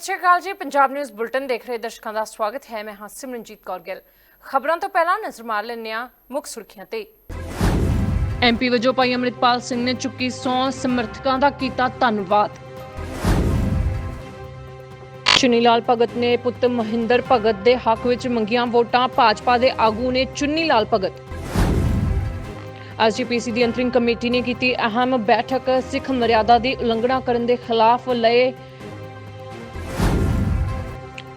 ਸਤਿ ਸ਼੍ਰੀ ਅਕਾਲ ਜੀ। Punjab news bulletin ਦੇਖ ਰਹੇ ਦਰਸ਼ਕਾਂ ਦਾ ਸਵਾਗਤ ਹੈ। ਮੈਂ ਹਾਂ ਸਿਮਰਨਜੀਤ ਕੌਰ ਗਿੱਲ। ਖਬਰਾਂ ਤੋਂ ਪਹਿਲਾਂ ਨਜ਼ਰ ਮਾਰ ਲੈਂਦੇ ਹਾਂ ਮੁੱਖ ਸੁਰਖੀਆਂ ਤੇ। ਐਮਪੀ ਵਜੋਂ ਭਾਈ ਅਮਰਿਤਪਾਲ ਸਿੰਘ ਨੇ ਚੁੱਕੀ ਸੌਂ, ਸਮਰਥਕਾਂ ਦਾ ਕੀਤਾ ਧੰਨਵਾਦ। ਚੁਨੀ ਲਾਲ ਭਗਤ ਨੇ ਪੁੱਤ ਮਹਿੰਦਰ ਭਗਤ ਦੇ ਹੱਕ ਵਿੱਚ ਮੰਗੀਆਂ ਵੋਟਾਂ। ਭਾਜਪਾ ਦੇ ਆਗੂ ਨੇ ਚੁੰਨੀ ਲਾਲ ਭਗਤ। ਐਸਜੀਪੀਸੀ ਦੀ ਅੰਤਰਿਮ ਕਮੇਟੀ ਨੇ ਕੀਤੀ ਅਹਿਮ ਬੈਠਕ। ਸਿੱਖ ਮਰਿਆਦਾ ਦੀ ਉਲੰਘਣਾ ਕਰਨ ਦੇ ਖਿਲਾਫ ਲਏ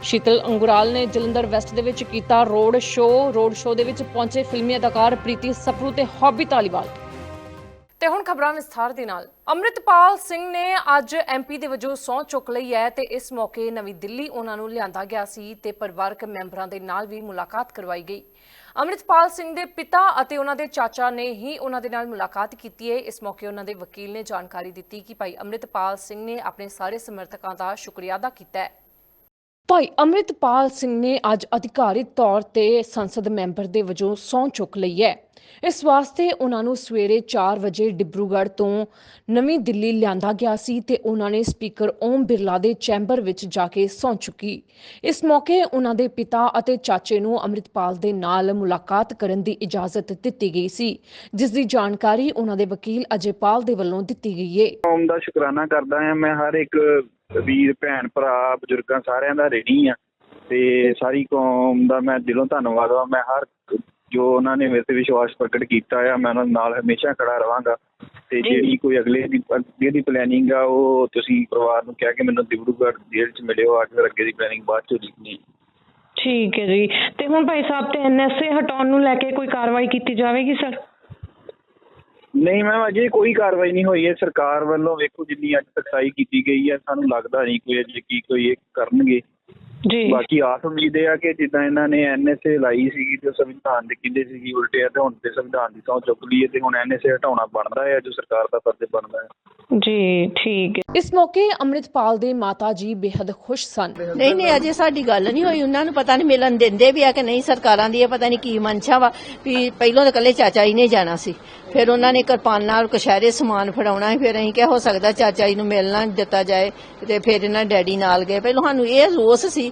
ਸ਼ੀਤਲ ਅੰਗੁਰਾਲ ਨੇ ਜਲੰਧਰ ਵੈਸਟ ਦੇ ਵਿੱਚ ਕੀਤਾ ਰੋਡ ਸ਼ੋਅ। ਰੋਡ ਸ਼ੋਅ ਦੇ ਵਿੱਚ ਪਹੁੰਚੇ ਫਿਲਮੀ ਅਦਾਕਾਰ ਪ੍ਰੀਤੀ ਸਪਰੂ ਤੇ ਹੌਬੀ ਧਾਲੀਵਾਲ ਤੇ ਹੁਣ ਖਬਰਾਂ ਵਿਸਥਾਰ ਦੇ ਨਾਲ। ਅੰਮ੍ਰਿਤਪਾਲ ਸਿੰਘ ਨੇ ਅੱਜ ਐਮਪੀ ਦੇ ਵਜੋਂ ਸਹੁੰ ਚੁੱਕ ਲਈ ਹੈ ਤੇ ਇਸ ਮੌਕੇ ਨਵੀਂ ਦਿੱਲੀ ਉਹਨਾਂ ਨੂੰ ਲਿਆਂਦਾ ਗਿਆ ਸੀ ਤੇ ਪਰਿਵਾਰਕ ਮੈਂਬਰਾਂ ਦੇ ਨਾਲ ਵੀ ਮੁਲਾਕਾਤ ਕਰਵਾਈ ਗਈ। ਅੰਮ੍ਰਿਤਪਾਲ ਸਿੰਘ ਦੇ ਪਿਤਾ ਅਤੇ ਉਹਨਾਂ ਦੇ ਚਾਚਾ ਨੇ ਹੀ ਉਹਨਾਂ ਦੇ ਨਾਲ ਮੁਲਾਕਾਤ ਕੀਤੀ ਹੈ। ਇਸ ਮੌਕੇ ਉਹਨਾਂ ਦੇ ਵਕੀਲ ਨੇ ਜਾਣਕਾਰੀ ਦਿੱਤੀ ਕਿ ਭਾਈ ਅੰਮ੍ਰਿਤਪਾਲ ਸਿੰਘ ਨੇ ਆਪਣੇ ਸਾਰੇ ਸਮਰਥਕਾਂ ਦਾ ਸ਼ੁਕਰੀਆ ਅਦਾ ਕੀਤਾ ਹੈ। ਭਾਈ ਅੰਮ੍ਰਿਤਪਾਲ ਸਿੰਘ ਨੇ ਅੱਜ ਅਧਿਕਾਰਿਤ ਤੌਰ ਤੇ ਸੰਸਦ ਮੈਂਬਰ ਦੇ ਵਜੋਂ ਸਹੁੰ ਚੁੱਕ ਲਈ ਹੈ। ਇਸ ਵਾਸਤੇ ਉਹਨਾਂ ਨੂੰ ਸਵੇਰੇ 4 ਵਜੇ ਡਿਬਰੂਗੜ੍ਹ ਤੋਂ ਨਵੀਂ ਦਿੱਲੀ ਲਿਆਂਦਾ ਗਿਆ ਸੀ ਤੇ ਉਹਨਾਂ ਨੇ ਸਪੀਕਰ ਓਮ ਬਿਰਲਾ ਦੇ ਚੈਂਬਰ ਵਿੱਚ ਜਾ ਕੇ ਸਹੁੰ ਚੁੱਕੀ। ਇਸ ਮੌਕੇ ਉਹਨਾਂ ਦੇ ਪਿਤਾ ਅਤੇ ਚਾਚੇ ਨੂੰ ਅੰਮ੍ਰਿਤਪਾਲ ਦੇ ਨਾਲ ਮੁਲਾਕਾਤ ਕਰਨ ਦੀ ਇਜਾਜ਼ਤ ਦਿੱਤੀ ਗਈ ਸੀ, ਜਿਸ ਦੀ ਜਾਣਕਾਰੀ ਉਹਨਾਂ ਦੇ ਵਕੀਲ ਅਜੇਪਾਲ ਦੇ ਵੱਲੋਂ ਦਿੱਤੀ ਗਈ ਹੈ ਕੌਮ ਦਾ ਸ਼ੁਕਰਾਨਾ ਕਰਦਾ ਹਾਂ। ਮੈਂ ਹਰ ਇੱਕ ਵੀਰ ਭੈਣ ਭਰਾ ਬਜ਼ੁਰਗਾਂ ਸਾਰਿਆਂ ਦਾ ਰੈਡੀ ਆ। ਤੇ ਸਾਰੀ ਕੌਮ ਦਾ ਮੈਂ ਦਿਲੋਂ ਧੰਨਵਾਦ ਆ। ਮੈਂ ਹਰ ਜੋ ਉਹਨਾਂ ਨੇ ਮੇਰੇ ਤੇ ਵਿਸ਼ਵਾਸ ਪ੍ਰਗਟ ਕੀਤਾ ਆ ਮੈਂ ਉਹਨਾਂ ਨਾਲ ਹਮੇਸ਼ਾ ਖੜਾ ਰਵਾਂਗਾ। ਤੇ ਜਿਹੜੀ ਕੋਈ ਅਗਲੇ ਦੀ ਅੱਗੇ ਦੀ ਪਲੈਨਿੰਗ ਆ ਉਹ ਤੁਸੀਂ ਪਰਿਵਾਰ ਨੂੰ ਕਹਿ ਕੇ ਮੈਨੂੰ ਦਿਬੜੂਗੜ੍ਹ ਜੇਲ੍ਹ 'ਚ ਮਿਲਿਓ। ਆ ਕੇ ਅੱਗੇ ਦੀ ਪਲੈਨਿੰਗ ਬਾਅਦ 'ਚ ਲਿਖਣੀ ਠੀਕ ਹੈ ਜੀ। ਤੇ ਹੁਣ ਭਾਈ ਸਾਹਿਬ ਤੇ ਐਨਐਸਏ ਹਟਾਉਣ ਨੂੰ ਲੈ ਕੇ ਕੋਈ ਕਾਰਵਾਈ ਕੀਤੀ ਜਾਵੇਗੀ ਸਰ ਨਹੀਂ ਮੈਮ ਅਜੇ ਕੋਈ ਕਾਰਵਾਈ ਨਹੀਂ ਹੋਈ ਹੈ। ਸਰਕਾਰ ਵੱਲੋਂ ਵੇਖੋ ਜਿੰਨੀ ਅੱਜ ਤੱਕ ਕੀਤੀ ਗਈ ਹੈ, ਸਾਨੂੰ ਲੱਗਦਾ ਨਹੀਂ ਕੋਈ ਅਜੇ ਕੀ ਕੋਈ ਇਹ ਕਰਨਗੇ। ਜੀ। ਬਾਕੀ ਆਸ ਉਮੀਦ ਇਹ ਆ ਕਿ ਜਿੱਦਾਂ ਇਹਨਾਂ ਨੇ ਐਨਐਸਏ ਲਾਈ ਸੀਗੀ ਤੇ ਸੰਵਿਧਾਨ ਦੇ ਕਹਿੰਦੇ ਸੀਗੀ ਉਲਟੇ ਆ ਤੇ ਹੁਣ ਤੇ ਸੰਵਿਧਾਨ ਦੀ ਸਹੁੰ ਚੁੱਕ ਲਈ ਹੈ ਤੇ ਹੁਣ ਐਨਐਸਏ ਹਟਾਉਣਾ ਬਣਦਾ ਹੈ ਜੋ ਸਰਕਾਰ ਦਾ ਫਰਜ਼ ਬਣਦਾ ਹੈ। ਜੀ ਠੀਕ ਹੈ। ਇਸ ਮੌਕੇ ਅੰਮ੍ਰਿਤਪਾਲ ਦੇ ਮਾਤਾ ਜੀ ਬੇहद ਖੁਸ਼ ਸਨ। ਨਹੀਂ ਨਹੀਂ ਅਜੇ ਸਾਡੀ ਗੱਲ ਨਹੀਂ ਹੋਈ। ਉਹਨਾਂ ਨੂੰ ਪਤਾ ਨਹੀਂ ਮਿਲਣ ਦਿੰਦੇ ਵੀ ਆ ਕਿ ਨਹੀਂ ਸਰਕਾਰਾਂ ਦੀ ਇਹ ਪਤਾ ਨਹੀਂ ਕੀ ਮਨਸ਼ਾ ਵਾ ਵੀ ਪਹਿਲਾਂ ਤਾਂ ਇਕੱਲੇ ਚਾਚਾ ਜੀ ਨੇ ਜਾਣਾ ਸੀ। ਫਿਰ ਉਹਨਾਂ ਨੇ ਕਿਰਪਾਨ ਨਾਲ ਕਸ਼ਹਿਰੇ ਸਮਾਨ ਫੜਾਉਣਾ ਸੀ ਫਿਰ ਅਸੀਂ ਕਿਹਾ ਹੋ ਸਕਦਾ ਚਾਚਾ ਜੀ ਨੂੰ ਮਿਲਣਾ ਦਿੱਤਾ ਜਾਏ ਤੇ ਫਿਰ ਇਹਨਾਂ ਡੈਡੀ ਨਾਲ ਗਏ। ਪਹਿਲਾਂ ਸਾਨੂੰ ਇਹ ਰੋਸ ਸੀ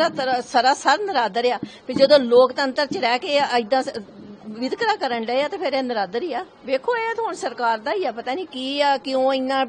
ਸਰਾ ਤਰ- ਸਰਾਸਰ ਨਰਾਦਰ ਆ। ਵੀ ਜਦੋਂ ਲੋਕਤੰਤਰ ਚ ਰਹਿ ਕੇ ਐਦਾਂ ਵਿਤਕਰਾ ਕਰਨ ਡਏ ਆ ਤੇ ਫਿਰ ਇਹ ਨਰਾਦਰ ਹੀ ਆ। ਵੇਖੋ ਇਹ ਤਾਂ ਹੁਣ ਸਰਕਾਰ ਦਾ ਹੀ ਆ, ਪਤਾ ਨਹੀਂ ਕੀ ਆ, ਕਿਉਂ ਇੰਨਾ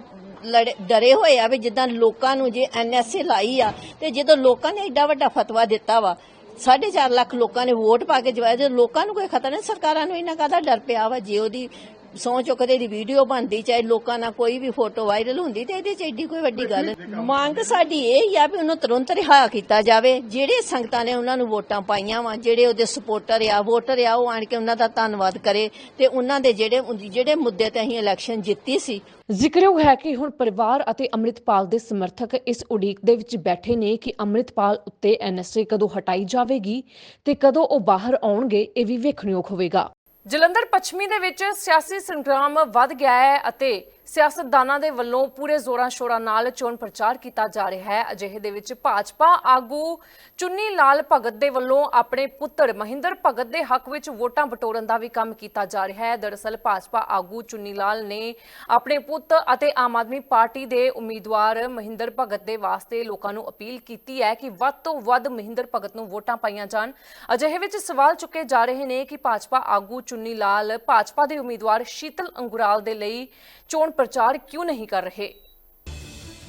ਡਰੇ ਹੋਏ ਆ ਵੀ ਜਿੱਦਾਂ ਲੋਕਾਂ ਨੂੰ ਜੇ ਐਨਐਸਏ ਲਾਈ ਆ ਤੇ ਜਦੋਂ ਲੋਕਾਂ ਨੇ ਐਡਾ ਵੱਡਾ ਫਤਵਾ ਦਿੱਤਾ ਵਾ 4.5 ਲੱਖ ਲੋਕਾਂ ਨੇ ਵੋਟ ਪਾ ਕੇ ਜਵਾਇਆ ਜੇ ਲੋਕਾਂ ਨੂੰ ਕੋਈ ਖਤਰਾ ਨਹੀਂ ਸਰਕਾਰਾਂ ਨੂੰ ਇਹਨਾਂ ਕਾਹਦਾ ਡਰ ਪਿਆ ਵਾ, ਜੇ ਉਹਦੀ ਸਹੁੰ ਚੁੱਕਦੇ ਦੀ ਵੀਡੀਓ ਬਣਦੀ ਚਾਹੇ ਲੋਕਾਂ ਨਾਲ ਕੋਈ ਵੀ ਫੋਟੋ ਵਾਇਰਲ ਹੁੰਦੀ ਤੇ ਇਹਦੇ ਚ ਐਡੀ ਕੋਈ ਵੱਡੀ ਗੱਲ। ਮੰਗ ਸਾਡੀ ਇਹ ਹੀ ਆ ਵੀ ਉਹਨੂੰ ਤੁਰੰਤ ਰਿਹਾ ਕੀਤਾ ਜਾਵੇ। ਜਿਹੜੇ ਸੰਗਤਾਂ ਨੇ ਉਹਨਾਂ ਨੂੰ ਵੋਟਾਂ ਪਾਈਆਂ ਵਾ ਜਿਹੜੇ ਉਹਦੇ ਸਪੋਰਟਰ ਆ ਵੋਟਰ ਆ ਉਹ ਆਣ ਕੇ ਉਹਨਾਂ ਦਾ ਧੰਨਵਾਦ ਕਰੇ ਤੇ ਉਹਨਾਂ ਦੇ ਜਿਹੜੇ ਜਿਹੜੇ ਮੁੱਦੇ ਤੇ ਅਸੀਂ ਇਲੈਕਸ਼ਨ ਜਿੱਤੀ ਸੀ। ਜ਼ਿਕਰਯੋਗ ਹੈ ਕਿ ਹੁਣ ਪਰਿਵਾਰ ਅਤੇ ਅੰਮ੍ਰਿਤਪਾਲ ਦੇ ਸਮਰਥਕ ਇਸ ਉਡੀਕ ਦੇ ਵਿੱਚ ਬੈਠੇ ਨੇ ਕਿ ਅੰਮ੍ਰਿਤਪਾਲ ਉੱਤੇ ਐਨਐਸਏ ਕਦੋਂ ਹਟਾਈ ਜਾਵੇਗੀ ਤੇ ਕਦੋਂ ਉਹ ਬਾਹਰ ਆਉਣਗੇ ਇਹ ਵੀ ਵੇਖਣਯੋਗ ਹੋਵੇਗਾ। ਜਲੰਧਰ ਪੱਛਮੀ ਦੇ ਵਿੱਚ ਸਿਆਸੀ ਸੰਗਰਾਮ ਵੱਧ ਗਿਆ ਹੈ ਅਤੇ ਸਿਆਸਤਦਾਨਾਂ ਦੇ ਵੱਲੋਂ ਪੂਰੇ ਜ਼ੋਰਾਂ ਸ਼ੋਰਾਂ ਨਾਲ ਚੋਣ ਪ੍ਰਚਾਰ ਕੀਤਾ ਜਾ ਰਿਹਾ ਹੈ। ਅਜਿਹੇ ਦੇ ਵਿੱਚ ਭਾਜਪਾ ਆਗੂ ਚੁੰਨੀ ਲਾਲ ਭਗਤ ਦੇ ਵੱਲੋਂ ਆਪਣੇ ਪੁੱਤਰ ਮਹਿੰਦਰ ਭਗਤ ਦੇ ਹੱਕ ਵਿੱਚ ਵੋਟਾਂ ਬਟੋਰਨ ਦਾ ਵੀ ਕੰਮ ਕੀਤਾ ਜਾ ਰਿਹਾ ਹੈ। ਦਰਅਸਲ ਭਾਜਪਾ ਆਗੂ ਚੁੰਨੀ ਲਾਲ ਨੇ ਆਪਣੇ ਪੁੱਤ ਅਤੇ ਆਮ ਆਦਮੀ ਪਾਰਟੀ ਦੇ ਉਮੀਦਵਾਰ ਮਹਿੰਦਰ ਭਗਤ ਦੇ ਵਾਸਤੇ ਲੋਕਾਂ ਨੂੰ ਅਪੀਲ ਕੀਤੀ ਹੈ ਕਿ ਵੱਧ ਤੋਂ ਵੱਧ ਮਹਿੰਦਰ ਭਗਤ ਨੂੰ ਵੋਟਾਂ ਪਾਈਆਂ ਜਾਣ। ਅਜਿਹੇ ਵਿੱਚ ਸਵਾਲ ਚੁੱਕੇ ਜਾ ਰਹੇ ਨੇ ਕਿ ਭਾਜਪਾ ਆਗੂ ਚੁੰਨੀ ਲਾਲ ਭਾਜਪਾ ਦੇ ਉਮੀਦਵਾਰ ਸ਼ੀਤਲ ਅੰਗੁਰਾਲ ਦੇ ਲਈ ਚੋਣ ਪ੍ਰਚਾਰ ਕਿਉਂ ਨਹੀਂ ਕਰ ਰਹੇ?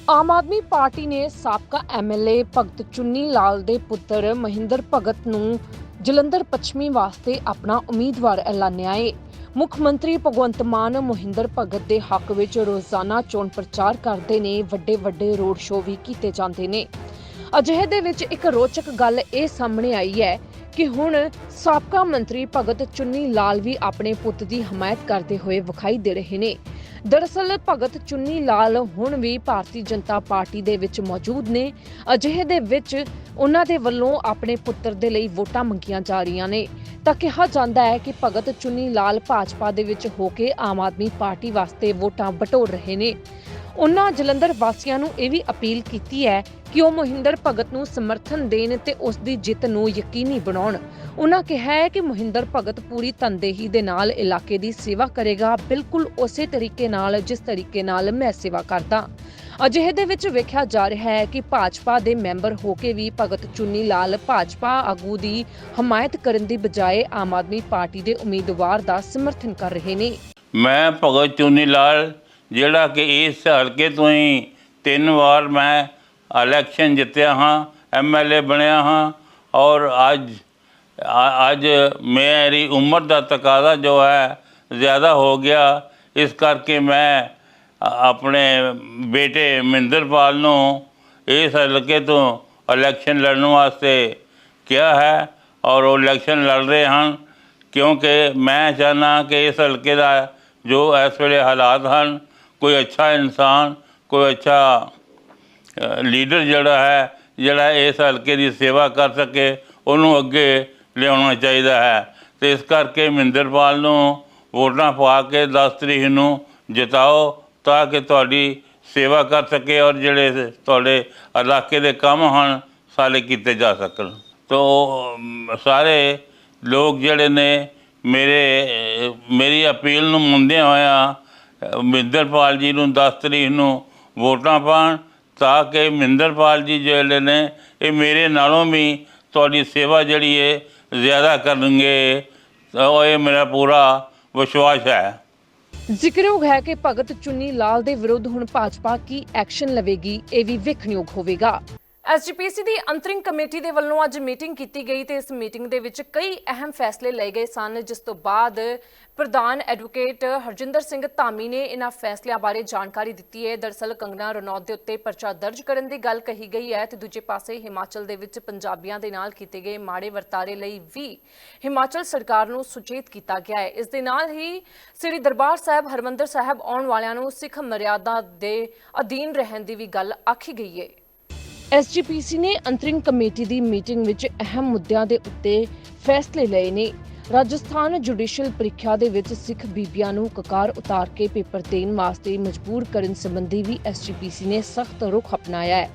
ਆਮ ਆਦਮੀ ਪਾਰਟੀ ਨੇ ਸਾਬਕਾ ਐਮਐਲਏ ਭਗਤ ਚੁੰਨੀ ਲਾਲ ਦੇ ਪੁੱਤਰ ਮਹਿੰਦਰ ਭਗਤ ਨੂੰ ਜਲੰਧਰ ਪੱਛਮੀ ਵਾਸਤੇ ਆਪਣਾ ਉਮੀਦਵਾਰ ਐਲਾਨਿਆ ਹੈ ਮੁੱਖ ਮੰਤਰੀ ਭਗਵੰਤ ਮਾਨ ਮਹਿੰਦਰ ਭਗਤ ਦੇ ਹੱਕ ਵਿੱਚ ਰੋਜ਼ਾਨਾ ਚੋਣ ਪ੍ਰਚਾਰ ਕਰਦੇ ਨੇ ਵੱਡੇ ਵੱਡੇ ਰੋਡ ਸ਼ੋਅ ਵੀ ਕੀਤੇ ਜਾਂਦੇ ਨੇ। ਅਜਿਹੇ ਦੇ ਵਿੱਚ ਇੱਕ ਰੋਚਕ ਗੱਲ ਇਹ ਸਾਹਮਣੇ ਆਈ ਹੈ ਕਿ ਹੁਣ ਸਾਬਕਾ ਮੰਤਰੀ ਭਗਤ ਚੁੰਨੀ ਲਾਲ ਵੀ ਆਪਣੇ ਪੁੱਤ ਦੀ ਹਮਾਇਤ ਕਰਦੇ ਹੋਏ ਵਿਖਾਈ ਦੇ ਰਹੇ ਨੇ। ਦਰਅਸਲ ਭਗਤ ਚੁੰਨੀ ਲਾਲ ਹੁਣ ਵੀ ਭਾਰਤੀ ਜਨਤਾ ਪਾਰਟੀ ਦੇ ਵਿੱਚ ਮੌਜੂਦ ਨੇ। ਅਜਿਹੇ ਦੇ ਵਿੱਚ ਉਹਨਾਂ ਦੇ ਵੱਲੋਂ ਆਪਣੇ ਪੁੱਤਰ ਦੇ ਲਈ ਵੋਟਾਂ ਮੰਗੀਆਂ ਜਾ ਰਹੀਆਂ ਨੇ। ਤਾਂ ਕਿਹਾ ਜਾਂਦਾ ਹੈ ਕਿ ਭਗਤ ਚੁੰਨੀ ਲਾਲ ਭਾਜਪਾ ਦੇ ਵਿੱਚ ਹੋ ਕੇ ਆਮ ਆਦਮੀ ਪਾਰਟੀ ਵਾਸਤੇ ਵੋਟਾਂ ਬਟੋਰ ਰਹੇ ਨੇ। ਉਹਨਾਂ ਜਲੰਧਰ ਵਾਸੀਆਂ ਨੂੰ ਇਹ ਵੀ ਅਪੀਲ ਕੀਤੀ ਹੈ ਕਿ ਉਹ ਮੋਹਿੰਦਰ ਭਗਤ ਨੂੰ ਸਮਰਥਨ ਦੇਣ ਤੇ ਉਸ ਦੀ ਜਿੱਤ ਨੂੰ ਯਕੀਨੀ ਬਣਾਉਣ। ਉਹਨਾਂ ਕਿਹਾ ਹੈ ਕਿ ਮੋਹਿੰਦਰ ਭਗਤ ਪੂਰੀ ਤਨਦੇਹੀ ਦੇ ਨਾਲ ਇਲਾਕੇ ਦੀ ਸੇਵਾ ਕਰੇਗਾ, ਬਿਲਕੁਲ ਉਸੇ ਤਰੀਕੇ ਨਾਲ, ਜਿਸ ਤਰੀਕੇ ਨਾਲ ਮੈਂ ਸੇਵਾ ਕਰਦਾ। ਅਜਿਹੇ ਦੇ ਵਿੱਚ ਵੇਖਿਆ ਜਾ ਰਿਹਾ ਹੈ ਕਿ ਭਾਜਪਾ ਦੇ ਮੈਂਬਰ ਹੋ ਕੇ ਵੀ ਭਗਤ ਚੁੰਨੀ ਲਾਲ ਭਾਜਪਾ ਆਗੂ ਦੀ ਹਮਾਇਤ ਕਰਨ ਦੀ ਬਜਾਏ ਆਮ ਆਦਮੀ ਪਾਰਟੀ ਦੇ ਉਮੀਦਵਾਰ ਦਾ ਸਮਰਥਨ ਕਰ ਰਹੇ ਨੇ। ਮੈਂ ਭਗਤ ਚੁੰਨੀ ਲਾਲ ਜਿਹੜਾ ਕਿ ਇਸ ਹਲਕੇ ਤੋਂ ਹੀ ਤਿੰਨ ਵਾਰ ਮੈਂ ਇਲੈਕਸ਼ਨ ਜਿੱਤਿਆ ਹਾਂ ਐਮਐਲਏ ਬਣਿਆ ਹਾਂ ਔਰ ਅੱਜ ਅੱਜ ਮੇਰੀ ਉਮਰ ਦਾ ਤਕਾਜ਼ਾ ਜੋ ਹੈ ਜ਼ਿਆਦਾ ਹੋ ਗਿਆ। ਇਸ ਕਰਕੇ ਮੈਂ ਆਪਣੇ ਬੇਟੇ ਮਹਿੰਦਰਪਾਲ ਨੂੰ ਇਸ ਹਲਕੇ ਤੋਂ ਇਲੈਕਸ਼ਨ ਲੜਨ ਵਾਸਤੇ ਕਿਹਾ ਹੈ ਔਰ ਉਹ ਇਲੈਕਸ਼ਨ ਲੜ ਰਹੇ ਹਨ ਕਿਉਂਕਿ ਮੈਂ ਚਾਹੁੰਦਾ ਕਿ ਇਸ ਹਲਕੇ ਦਾ ਜੋ ਇਸ ਵੇਲੇ ਹਾਲਾਤ ਹਨ ਕੋਈ ਅੱਛਾ ਇਨਸਾਨ ਕੋਈ ਅੱਛਾ ਲੀਡਰ ਜਿਹੜਾ ਹੈ ਜਿਹੜਾ ਇਸ ਹਲਕੇ ਦੀ ਸੇਵਾ ਕਰ ਸਕੇ ਉਹਨੂੰ ਅੱਗੇ ਲਿਆਉਣਾ ਚਾਹੀਦਾ ਹੈ। ਤੇ ਇਸ ਕਰਕੇ ਮਹਿੰਦਰਪਾਲ ਨੂੰ ਵੋਟਾਂ ਪਾ ਕੇ 10 ਤਰੀਕ ਨੂੰ ਜਿਤਾਓ ਤਾਂ ਕਿ ਤੁਹਾਡੀ ਸੇਵਾ ਕਰ ਸਕੇ ਔਰ ਜਿਹੜੇ ਤੁਹਾਡੇ ਇਲਾਕੇ ਦੇ ਕੰਮ ਹਨ ਸਾਰੇ ਕੀਤੇ ਜਾ ਸਕਣ। ਤੋ ਅਮ, ਸਾਰੇ ਲੋਕ ਜਿਹੜੇ ਨੇ ਮੇਰੇ ਮੇਰੀ ਅਪੀਲ ਨੂੰ ਮੰਨਦਿਆਂ ਹੋਇਆ ਮਹਿੰਦਰਪਾਲ ਜੀ ਨੂੰ 10 ਤਰੀਕ ਨੂੰ ਵੋਟਾਂ ਪਾਉਣ, ਤਾਂ ਕਿ ਮਹਿੰਦਰਪਾਲ ਜੀ ਜਿਹੜੇ ਨੇ, ਇਹ ਮੇਰੇ ਨਾਲੋਂ ਵੀ ਤੁਹਾਡੀ ਸੇਵਾ ਜਿਹੜੀ ਹੈ ਜ਼ਿਆਦਾ ਕਰਨਗੇ। ਉਹ ਇਹ ਮੇਰਾ ਪੂਰਾ ਵਿਸ਼ਵਾਸ ਹੈ। ਜ਼ਿਕਰਯੋਗ ਹੈ ਕਿ ਭਗਤ ਚੁੰਨੀ ਲਾਲ ਦੇ ਵਿਰੁੱਧ ਹੁਣ ਭਾਜਪਾ ਕੀ ਐਕਸ਼ਨ ਲਵੇਗੀ, ਇਹ ਵੀ ਵੇਖਣਯੋਗ ਹੋਵੇਗਾ। ਐਸਜੀਪੀਸੀ ਦੀ ਅੰਤਰਿੰਗ ਕਮੇਟੀ ਦੇ ਵੱਲੋਂ ਅੱਜ ਮੀਟਿੰਗ ਕੀਤੀ ਗਈ ਤੇ ਇਸ ਮੀਟਿੰਗ ਦੇ ਵਿੱਚ ਕਈ ਅਹਿਮ ਫੈਸਲੇ ਲਏ ਗਏ ਸਨ, ਜਿਸ ਤੋਂ ਬਾਅਦ ਪ੍ਰਧਾਨ ਐਡਵੋਕੇਟ ਹਰਜਿੰਦਰ ਸਿੰਘ ਧਾਮੀ ਨੇ ਇਹਨਾਂ ਫੈਸਲਿਆਂ ਬਾਰੇ ਜਾਣਕਾਰੀ ਦਿੱਤੀ ਹੈ। ਦਰਸਲ ਕੰਗਨਾ ਰਣੌਤ ਦੇ ਉੱਤੇ ਪਰਚਾ ਦਰਜ ਕਰਨ ਦੀ ਗੱਲ ਕਹੀ ਗਈ ਹੈ ਤੇ ਦੂਜੇ ਪਾਸੇ ਹਿਮਾਚਲ ਦੇ ਵਿੱਚ ਪੰਜਾਬੀਆਂ ਦੇ ਨਾਲ ਕੀਤੇ ਗਏ ਮਾੜੇ ਵਰਤਾਰੇ ਲਈ ਵੀ ਹਿਮਾਚਲ ਸਰਕਾਰ ਨੂੰ ਸੁਚੇਤ ਕੀਤਾ ਗਿਆ ਹੈ। ਇਸ ਦੇ ਨਾਲ ਹੀ ਸ੍ਰੀ ਦਰਬਾਰ ਸਾਹਿਬ, ਹਰਮੰਦਰ ਸਾਹਿਬ ਆਉਣ ਵਾਲਿਆਂ ਨੂੰ ਸਿੱਖ ਮਰਿਆਦਾ ਦੇ ਅਧੀਨ ਰਹਿਣ ਦੀ ਵੀ ਗੱਲ ਆਖੀ ਗਈ ਹੈ। ਐਸਜੀਪੀਸੀ ਨੇ ਅੰਤਰਿੰਗ ਕਮੇਟੀ ਦੀ ਮੀਟਿੰਗ ਵਿੱਚ ਅਹਿਮ ਮੁੱਦਿਆਂ ਦੇ ਉੱਤੇ ਫੈਸਲੇ ਲਏ ਨੇ। ਰਾਜਸਥਾਨ ਜੁਡੀਸ਼ੀਅਲ ਪ੍ਰੀਖਿਆ ਦੇ ਵਿੱਚ ਸਿੱਖ ਬੀਬੀਆਂ ਨੂੰ ਕਕਾਰ ਉਤਾਰ ਕੇ ਪੇਪਰ ਦੇਣ ਵਾਸਤੇ ਮਜਬੂਰ ਕਰਨ ਸੰਬੰਧੀ ਵੀ ਐਸਜੀਪੀਸੀ ਨੇ ਸਖਤ ਰੁਖ ਅਪਣਾਇਆ ਹੈ।